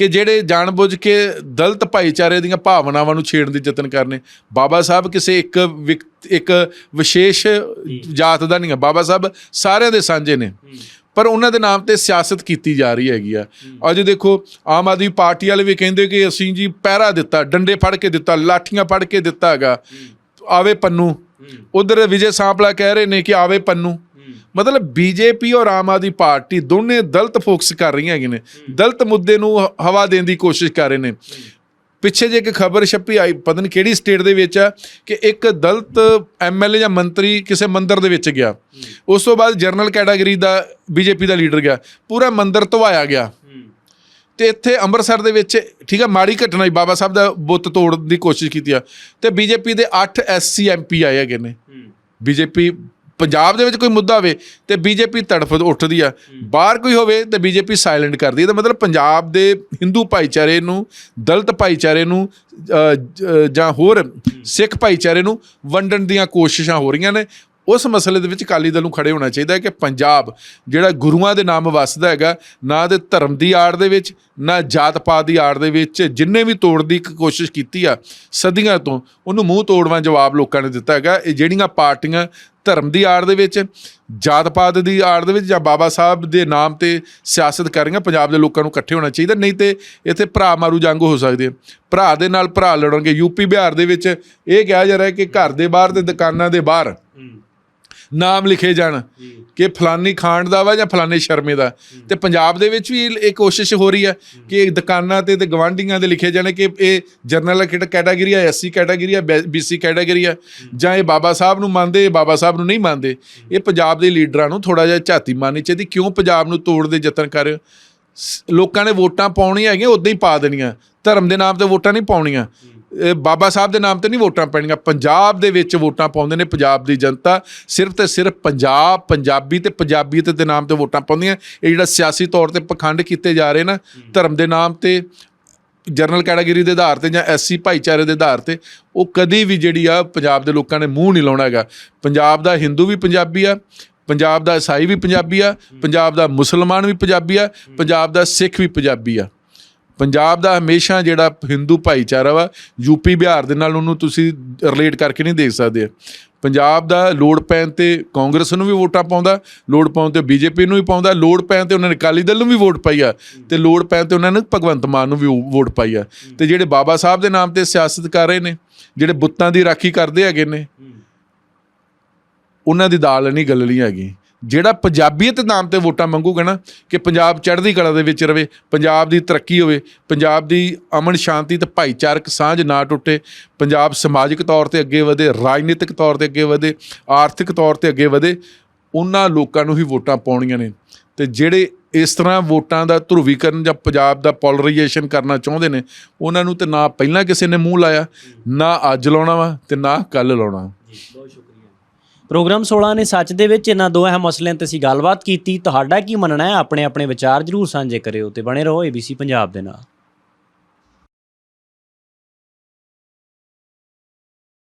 ਕਿ ਜਿਹੜੇ ਜਾਣਬੁੱਝ ਕੇ ਦਲਿਤ ਭਾਈਚਾਰੇ ਦੀਆਂ ਭਾਵਨਾਵਾਂ ਨੂੰ ਛੇੜਨ ਦੀ ਯਤਨ ਕਰਨੇ। ਬਾਬਾ ਸਾਹਿਬ ਕਿਸੇ ਇੱਕ ਇੱਕ ਵਿਸ਼ੇਸ਼ ਜਾਤ ਦਾ ਨਹੀਂ ਹੈ। ਬਾਬਾ ਸਾਹਿਬ ਸਾਰਿਆਂ ਦੇ ਸਾਂਝੇ ਨੇ। ਪਰ ਉਹਨਾਂ ਦੇ ਨਾਮ ਤੇ ਸਿਆਸਤ ਕੀਤੀ ਜਾ ਰਹੀ ਹੈਗੀ ਆ। ਅੱਜ ਦੇਖੋ ਆਮ ਆਦਮੀ ਪਾਰਟੀ ਵਾਲੇ ਵੀ ਕਹਿੰਦੇ ਕਿ ਅਸੀਂ ਜੀ ਪਹਿਰਾ ਦਿੱਤਾ ਡੰਡੇ ਫੜ ਕੇ ਦਿੱਤਾ ਲਾਠੀਆਂ ਫੜ ਕੇ ਦਿੱਤਾ ਹੈਗਾ। ਆਵੇ ਪੰਨੂ। ਉਧਰ ਵਿਜੇ ਸਾਂਪਲਾ ਕਹਿ ਰਹੇ ਨੇ ਕਿ ਆਵੇ ਪੰਨੂ। ਮਤਲਬ ਬੀਜੇਪੀ ਔਰ ਆਮ ਆਦਮੀ ਪਾਰਟੀ ਦੋਨੇ ਦਲਿਤ ਫੋਕਸ ਕਰ ਰਹੀਆਂ ਹੈਗੇ ਨੇ। ਦਲਿਤ ਮੁੱਦੇ ਨੂੰ ਹਵਾ ਦੇਣ ਦੀ ਕੋਸ਼ਿਸ਼ ਕਰ ਰਹੇ ਨੇ। ਪਿੱਛੇ ਜੇ ਇੱਕ ਖਬਰ ਛਪੀ ਆਈ ਪਤਾ ਨਹੀਂ ਕਿਹੜੀ ਸਟੇਟ ਦੇ ਵਿੱਚ ਆ ਕਿ ਇੱਕ ਦਲਿਤ ਐਮਐਲਏ ਜਾਂ ਮੰਤਰੀ ਕਿਸੇ ਮੰਦਿਰ ਦੇ ਵਿੱਚ ਗਿਆ। ਉਸ ਤੋਂ ਬਾਅਦ ਜਰਨਲ ਕੈਟਾਗਰੀ ਦਾ ਬੀਜੇਪੀ ਦਾ ਲੀਡਰ ਗਿਆ। ਪੂਰਾ ਮੰਦਿਰ ਧਵਾਇਆ ਗਿਆ। ਤੇ ਇੱਥੇ ਅੰਮ੍ਰਿਤਸਰ ਦੇ ਵਿੱਚ ਠੀਕ ਹੈ ਮਾੜੀ ਘਟਨਾ ਹੀ ਬਾਬਾ ਸਾਹਿਬ ਦਾ ਬੁੱਤ ਤੋੜਨ ਦੀ ਕੋਸ਼ਿਸ਼ ਕੀਤੀ ਆ। ਤੇ ਬੀਜੇਪੀ ਦੇ 8 ਐਸਸੀ ਐਮਪੀ ਆਏ ਹੈਗੇ ਨੇ। ਬੀਜੇਪੀ ਪੰਜਾਬ ਦੇ ਵਿੱਚ ਕੋਈ ਮੁੱਦਾ ਹੋਵੇ ਤੇ ਬੀਜੇਪੀ ਤੜਫ ਉੱਠਦੀ ਆ। ਬਾਹਰ ਕੋਈ ਹੋਵੇ ਤੇ ਬੀਜੇਪੀ ਸਾਇਲੈਂਟ ਕਰਦੀ ਹੈ ਤਾਂ ਮਤਲਬ ਪੰਜਾਬ ਦੇ ਹਿੰਦੂ ਭਾਈਚਾਰੇ ਨੂੰ, ਦਲਿਤ ਭਾਈਚਾਰੇ ਨੂੰ ਜਾਂ ਹੋਰ ਸਿੱਖ ਭਾਈਚਾਰੇ ਨੂੰ ਵੰਡਣ ਦੀਆਂ ਕੋਸ਼ਿਸ਼ਾਂ ਹੋ ਰਹੀਆਂ ਨੇ। ਉਸ ਮਸਲੇ ਦੇ ਵਿੱਚ ਅਕਾਲੀ ਦਲ ਨੂੰ ਖੜੇ ਹੋਣਾ ਚਾਹੀਦਾ ਹੈ ਕਿ ਪੰਜਾਬ, ਜਿਹੜਾ ਗੁਰੂਆਂ ਦੇ ਨਾਮ ਵਸਦਾ ਹੈਗਾ, ਨਾ ਦੇ ਧਰਮ ਦੀ ਆੜ ਦੇ ਵਿੱਚ, ਨਾ ਜਾਤ ਪਾਤ ਦੀ ਆੜ ਦੇ ਵਿੱਚ, ਜਿੰਨੇ ਵੀ ਤੋੜ ਦੀ ਕ- ਕੋਸ਼ਿਸ਼ ਕੀਤੀ ਆ ਸਦੀਆਂ ਤੋਂ, ਉਹਨੂੰ ਮੂੰਹ ਤੋੜਵਾਂ ਜਵਾਬ ਲੋਕਾਂ ਨੇ ਦਿੱਤਾ ਹੈਗਾ। ਇਹ ਜਿਹੜੀਆਂ ਪਾਰਟੀਆਂ ਧਰਮ ਦੀ ਆੜ ਦੇ ਵਿੱਚ ਜਾਤ ਪਾਤ ਦੀ ਆੜ ਦੇ ਵਿੱਚ ਜਾਂ ਬਾਬਾ ਸਾਹਿਬ ਦੇ ਨਾਮ ਤੇ ਸਿਆਸਤ ਕਰ ਰਹੀਆਂ ਪੰਜਾਬ ਦੇ ਲੋਕਾਂ ਨੂੰ ਇਕੱਠੇ ਹੋਣਾ ਚਾਹੀਦਾ, ਨਹੀਂ ਤੇ ਇੱਥੇ ਭਰਾ ਮਾਰੂ ਜੰਗ ਹੋ ਸਕਦੀ ਹੈ ਭਰਾ ਦੇ ਨਾਲ ਭਰਾ ਲੜਨਗੇ। ਯੂਪੀ ਬਿਹਾਰ ਦੇ ਵਿੱਚ ਇਹ ਕਿਹਾ ਜਾ ਰਿਹਾ ਕਿ ਘਰ ਦੇ ਬਾਹਰ ਤੇ ਦੁਕਾਨਾਂ ਦੇ ਬਾਹਰ ਨਾਮ ਲਿਖੇ ਜਾਣ ਕਿ ਫਲਾਨੀ ਖਾਂਡ ਦਾ ਵਾ ਜਾਂ ਫਲਾਨੇ ਸ਼ਰਮੇ ਦਾ। ਤੇ ਪੰਜਾਬ ਦੇ ਵਿੱਚ ਵੀ ਇਹ ਕੋਸ਼ਿਸ਼ ਹੋ ਰਹੀ ਹੈ ਕਿ ਦੁਕਾਨਾਂ ਤੇ ਤੇ ਗਵਾਂਢੀਆਂ ਦੇ ਲਿਖੇ ਜਾਣੇ ਕਿ ਇਹ ਜਰਨਲ ਕੈਟਾਗਰੀ ਆ ਐਸਸੀ ਕੈਟਾਗਰੀ ਆ ਬੀਸੀ ਕੈਟਾਗਰੀ ਆ ਜਾਂ ਇਹ ਬਾਬਾ ਸਾਹਿਬ ਨੂੰ ਮੰਨਦੇ ਇਹ ਬਾਬਾ ਸਾਹਿਬ ਨੂੰ ਨਹੀਂ ਮੰਨਦੇ। ਇਹ ਪੰਜਾਬ ਦੇ ਲੀਡਰਾਂ ਨੂੰ ਥੋੜਾ ਜਿਹਾ ਝਾਤੀ ਮਾਰਨੀ ਚਾਹੀਦੀ। ਕਿਉਂ ਪੰਜਾਬ ਨੂੰ ਤੋੜ ਦੇ ਯਤਨ ਕਰ ਲੋਕਾਂ ਨੇ ਵੋਟਾਂ ਪਾਉਣੀਆਂ ਹੈਗੀਆਂ ਉਦਾਂ ਹੀ ਪਾ ਦੇਣੀਆਂ। ਧਰਮ ਦੇ ਨਾਮ ਤੇ ਵੋਟਾਂ ਨਹੀਂ ਪਾਉਣੀਆਂ। ਬਾਬਾ ਸਾਹਿਬ ਦੇ ਨਾਮ ਤੇ ਨਹੀਂ ਵੋਟਾਂ ਪੈਣੀਆਂ, ਪੰਜਾਬ ਦੇ ਵਿੱਚ ਵੋਟਾਂ ਪਾਉਂਦੇ ਨੇ ਪੰਜਾਬ ਦੀ ਜਨਤਾ। ਸਿਰਫ ਤੇ ਸਿਰਫ ਪੰਜਾਬ, ਪੰਜਾਬੀ ਤੇ ਪੰਜਾਬੀਅਤ ਦੇ ਨਾਮ ਤੇ ਵੋਟਾਂ ਪਾਉਂਦੀਆਂ। ਇਹ ਜਿਹੜਾ ਸਿਆਸੀ ਤੌਰ ਤੇ ਪਖੰਡ ਕੀਤੇ ਜਾ ਰਹੇ ਨਾ, ਧਰਮ ਦੇ ਨਾਮ ਤੇ ਜਰਨਲ ਕੈਟਾਗਰੀ ਦੇ ਆਧਾਰ ਤੇ ਜਾਂ ਐਸਸੀ ਭਾਈਚਾਰੇ ਦੇ ਆਧਾਰ ਤੇ, ਉਹ ਕਦੀ ਵੀ ਜਿਹੜੀ ਆ ਪੰਜਾਬ ਦੇ ਲੋਕਾਂ ਨੇ ਮੂੰਹ ਨਹੀਂ ਲਾਉਣਾ ਹੈਗਾ। ਪੰਜਾਬ ਦਾ ਹਿੰਦੂ ਵੀ ਪੰਜਾਬੀ ਆ, ਪੰਜਾਬ ਦਾ ਈਸਾਈ ਵੀ ਪੰਜਾਬੀ ਆ, ਪੰਜਾਬ ਦਾ ਮੁਸਲਮਾਨ ਵੀ ਪੰਜਾਬੀ ਆ, ਪੰਜਾਬ ਦਾ ਸਿੱਖ ਵੀ ਪੰਜਾਬੀ ਆ। ਪੰਜਾਬ ਦਾ ਹਮੇਸ਼ਾ ਜਿਹੜਾ ਹਿੰਦੂ ਭਾਈਚਾਰਾ ਵਾ ਯੂਪੀ ਬਿਹਾਰ ਦੇ ਨਾਲ ਉਹਨੂੰ ਤੁਸੀਂ ਰਿਲੇਟ ਕਰਕੇ ਨਹੀਂ ਦੇਖ ਸਕਦੇ। ਪੰਜਾਬ ਦਾ ਲੋੜ ਪੈਣ ਤੇ ਕਾਂਗਰਸ ਨੂੰ ਵੀ ਵੋਟਾਂ ਪਾਉਂਦਾ, ਲੋੜ ਪਾਉਣ ਤੇ ਬੀਜੇਪੀ ਨੂੰ ਵੀ ਪਾਉਂਦਾ, ਲੋੜ ਪੈਣ ਤੇ ਉਹਨਾਂ ਨੇ ਅਕਾਲੀ ਦਲ ਨੂੰ ਵੀ ਵੋਟ ਪਾਈ ਆ ਤੇ ਲੋੜ ਪੈਣ ਤੇ ਉਹਨਾਂ ਨੇ ਭਗਵੰਤ ਮਾਨ ਨੂੰ ਵੀ, ਵੋਟ ਪਾਈ ਆ। ਤੇ ਜਿਹੜੇ ਬਾਬਾ ਸਾਹਿਬ ਦੇ ਨਾਮ ਤੇ ਸਿਆਸਤ ਕਰ ਰਹੇ ਨੇ, ਜਿਹੜੇ ਬੁੱਤਾਂ ਦੀ ਰਾਖੀ ਕਰਦੇ ਹੈਗੇ ਨੇ, ਉਹਨਾਂ ਦੀ ਦਾਲ ਨਹੀਂ ਗਲਣੀ ਹੈਗੀ। ਜਿਹੜਾ ਪੰਜਾਬੀਅਤ ਨਾਮ ਤੇ ਵੋਟਾਂ ਮੰਗੂਗਾ ਨਾ, ਕਿ ਪੰਜਾਬ ਚੜ੍ਹਦੀ ਕਲਾ ਦੇ ਵਿੱਚ ਰਵੇ, ਪੰਜਾਬ ਦੀ ਤਰੱਕੀ ਹੋਵੇ, ਪੰਜਾਬ ਦੀ ਅਮਨ ਸ਼ਾਂਤੀ ਤੇ ਭਾਈਚਾਰਕ ਸਾਂਝ ਨਾ ਟੁੱਟੇ, ਪੰਜਾਬ ਸਮਾਜਿਕ ਤੌਰ ਤੇ ਅੱਗੇ ਵਧੇ, ਰਾਜਨੀਤਿਕ ਤੌਰ ਤੇ ਅੱਗੇ ਵਧੇ, ਆਰਥਿਕ ਤੌਰ ਤੇ ਅੱਗੇ ਵਧੇ, ਉਹਨਾਂ ਲੋਕਾਂ ਨੂੰ ਹੀ ਵੋਟਾਂ ਪਾਉਣੀਆਂ ਨੇ। ਤੇ ਜਿਹੜੇ ਇਸ ਤਰ੍ਹਾਂ ਵੋਟਾਂ ਦਾ ਧਰੁਵੀਕਰਨ ਜਾਂ ਪੰਜਾਬ ਦਾ ਪੋਲਰਾਈਜੇਸ਼ਨ ਕਰਨਾ ਚਾਹੁੰਦੇ ਨੇ, ਉਹਨਾਂ ਨੂੰ ਤੇ ਨਾ ਪਹਿਲਾਂ ਕਿਸੇ ਨੇ ਮੂੰਹ ਲਾਇਆ, ਨਾ ਅੱਜ ਲਾਉਣਾ ਵਾ ਤੇ ਨਾ ਕੱਲ ਲਾਉਣਾ। ਬਹੁਤ ਸ਼ੁਕਰੀਆ। ਪ੍ਰੋਗਰਾਮ 16 ਨੇ ਸੱਚ ਦੇ ਵਿੱਚ ਇਹਨਾਂ ਦੋ ਅਹਿਮ ਮਸਲਿਆਂ ਤੇ ਅਸੀਂ ਗੱਲਬਾਤ ਕੀਤੀ। ਤੁਹਾਡਾ ਕੀ ਮੰਨਣਾ ਹੈ? ਆਪਣੇ ਆਪਣੇ ਵਿਚਾਰ ਜਰੂਰ ਸਾਂਝੇ ਕਰਿਓ ਤੇ ਬਣੇ ਰਹੋ ABC ਪੰਜਾਬ ਦੇ ਨਾਲ।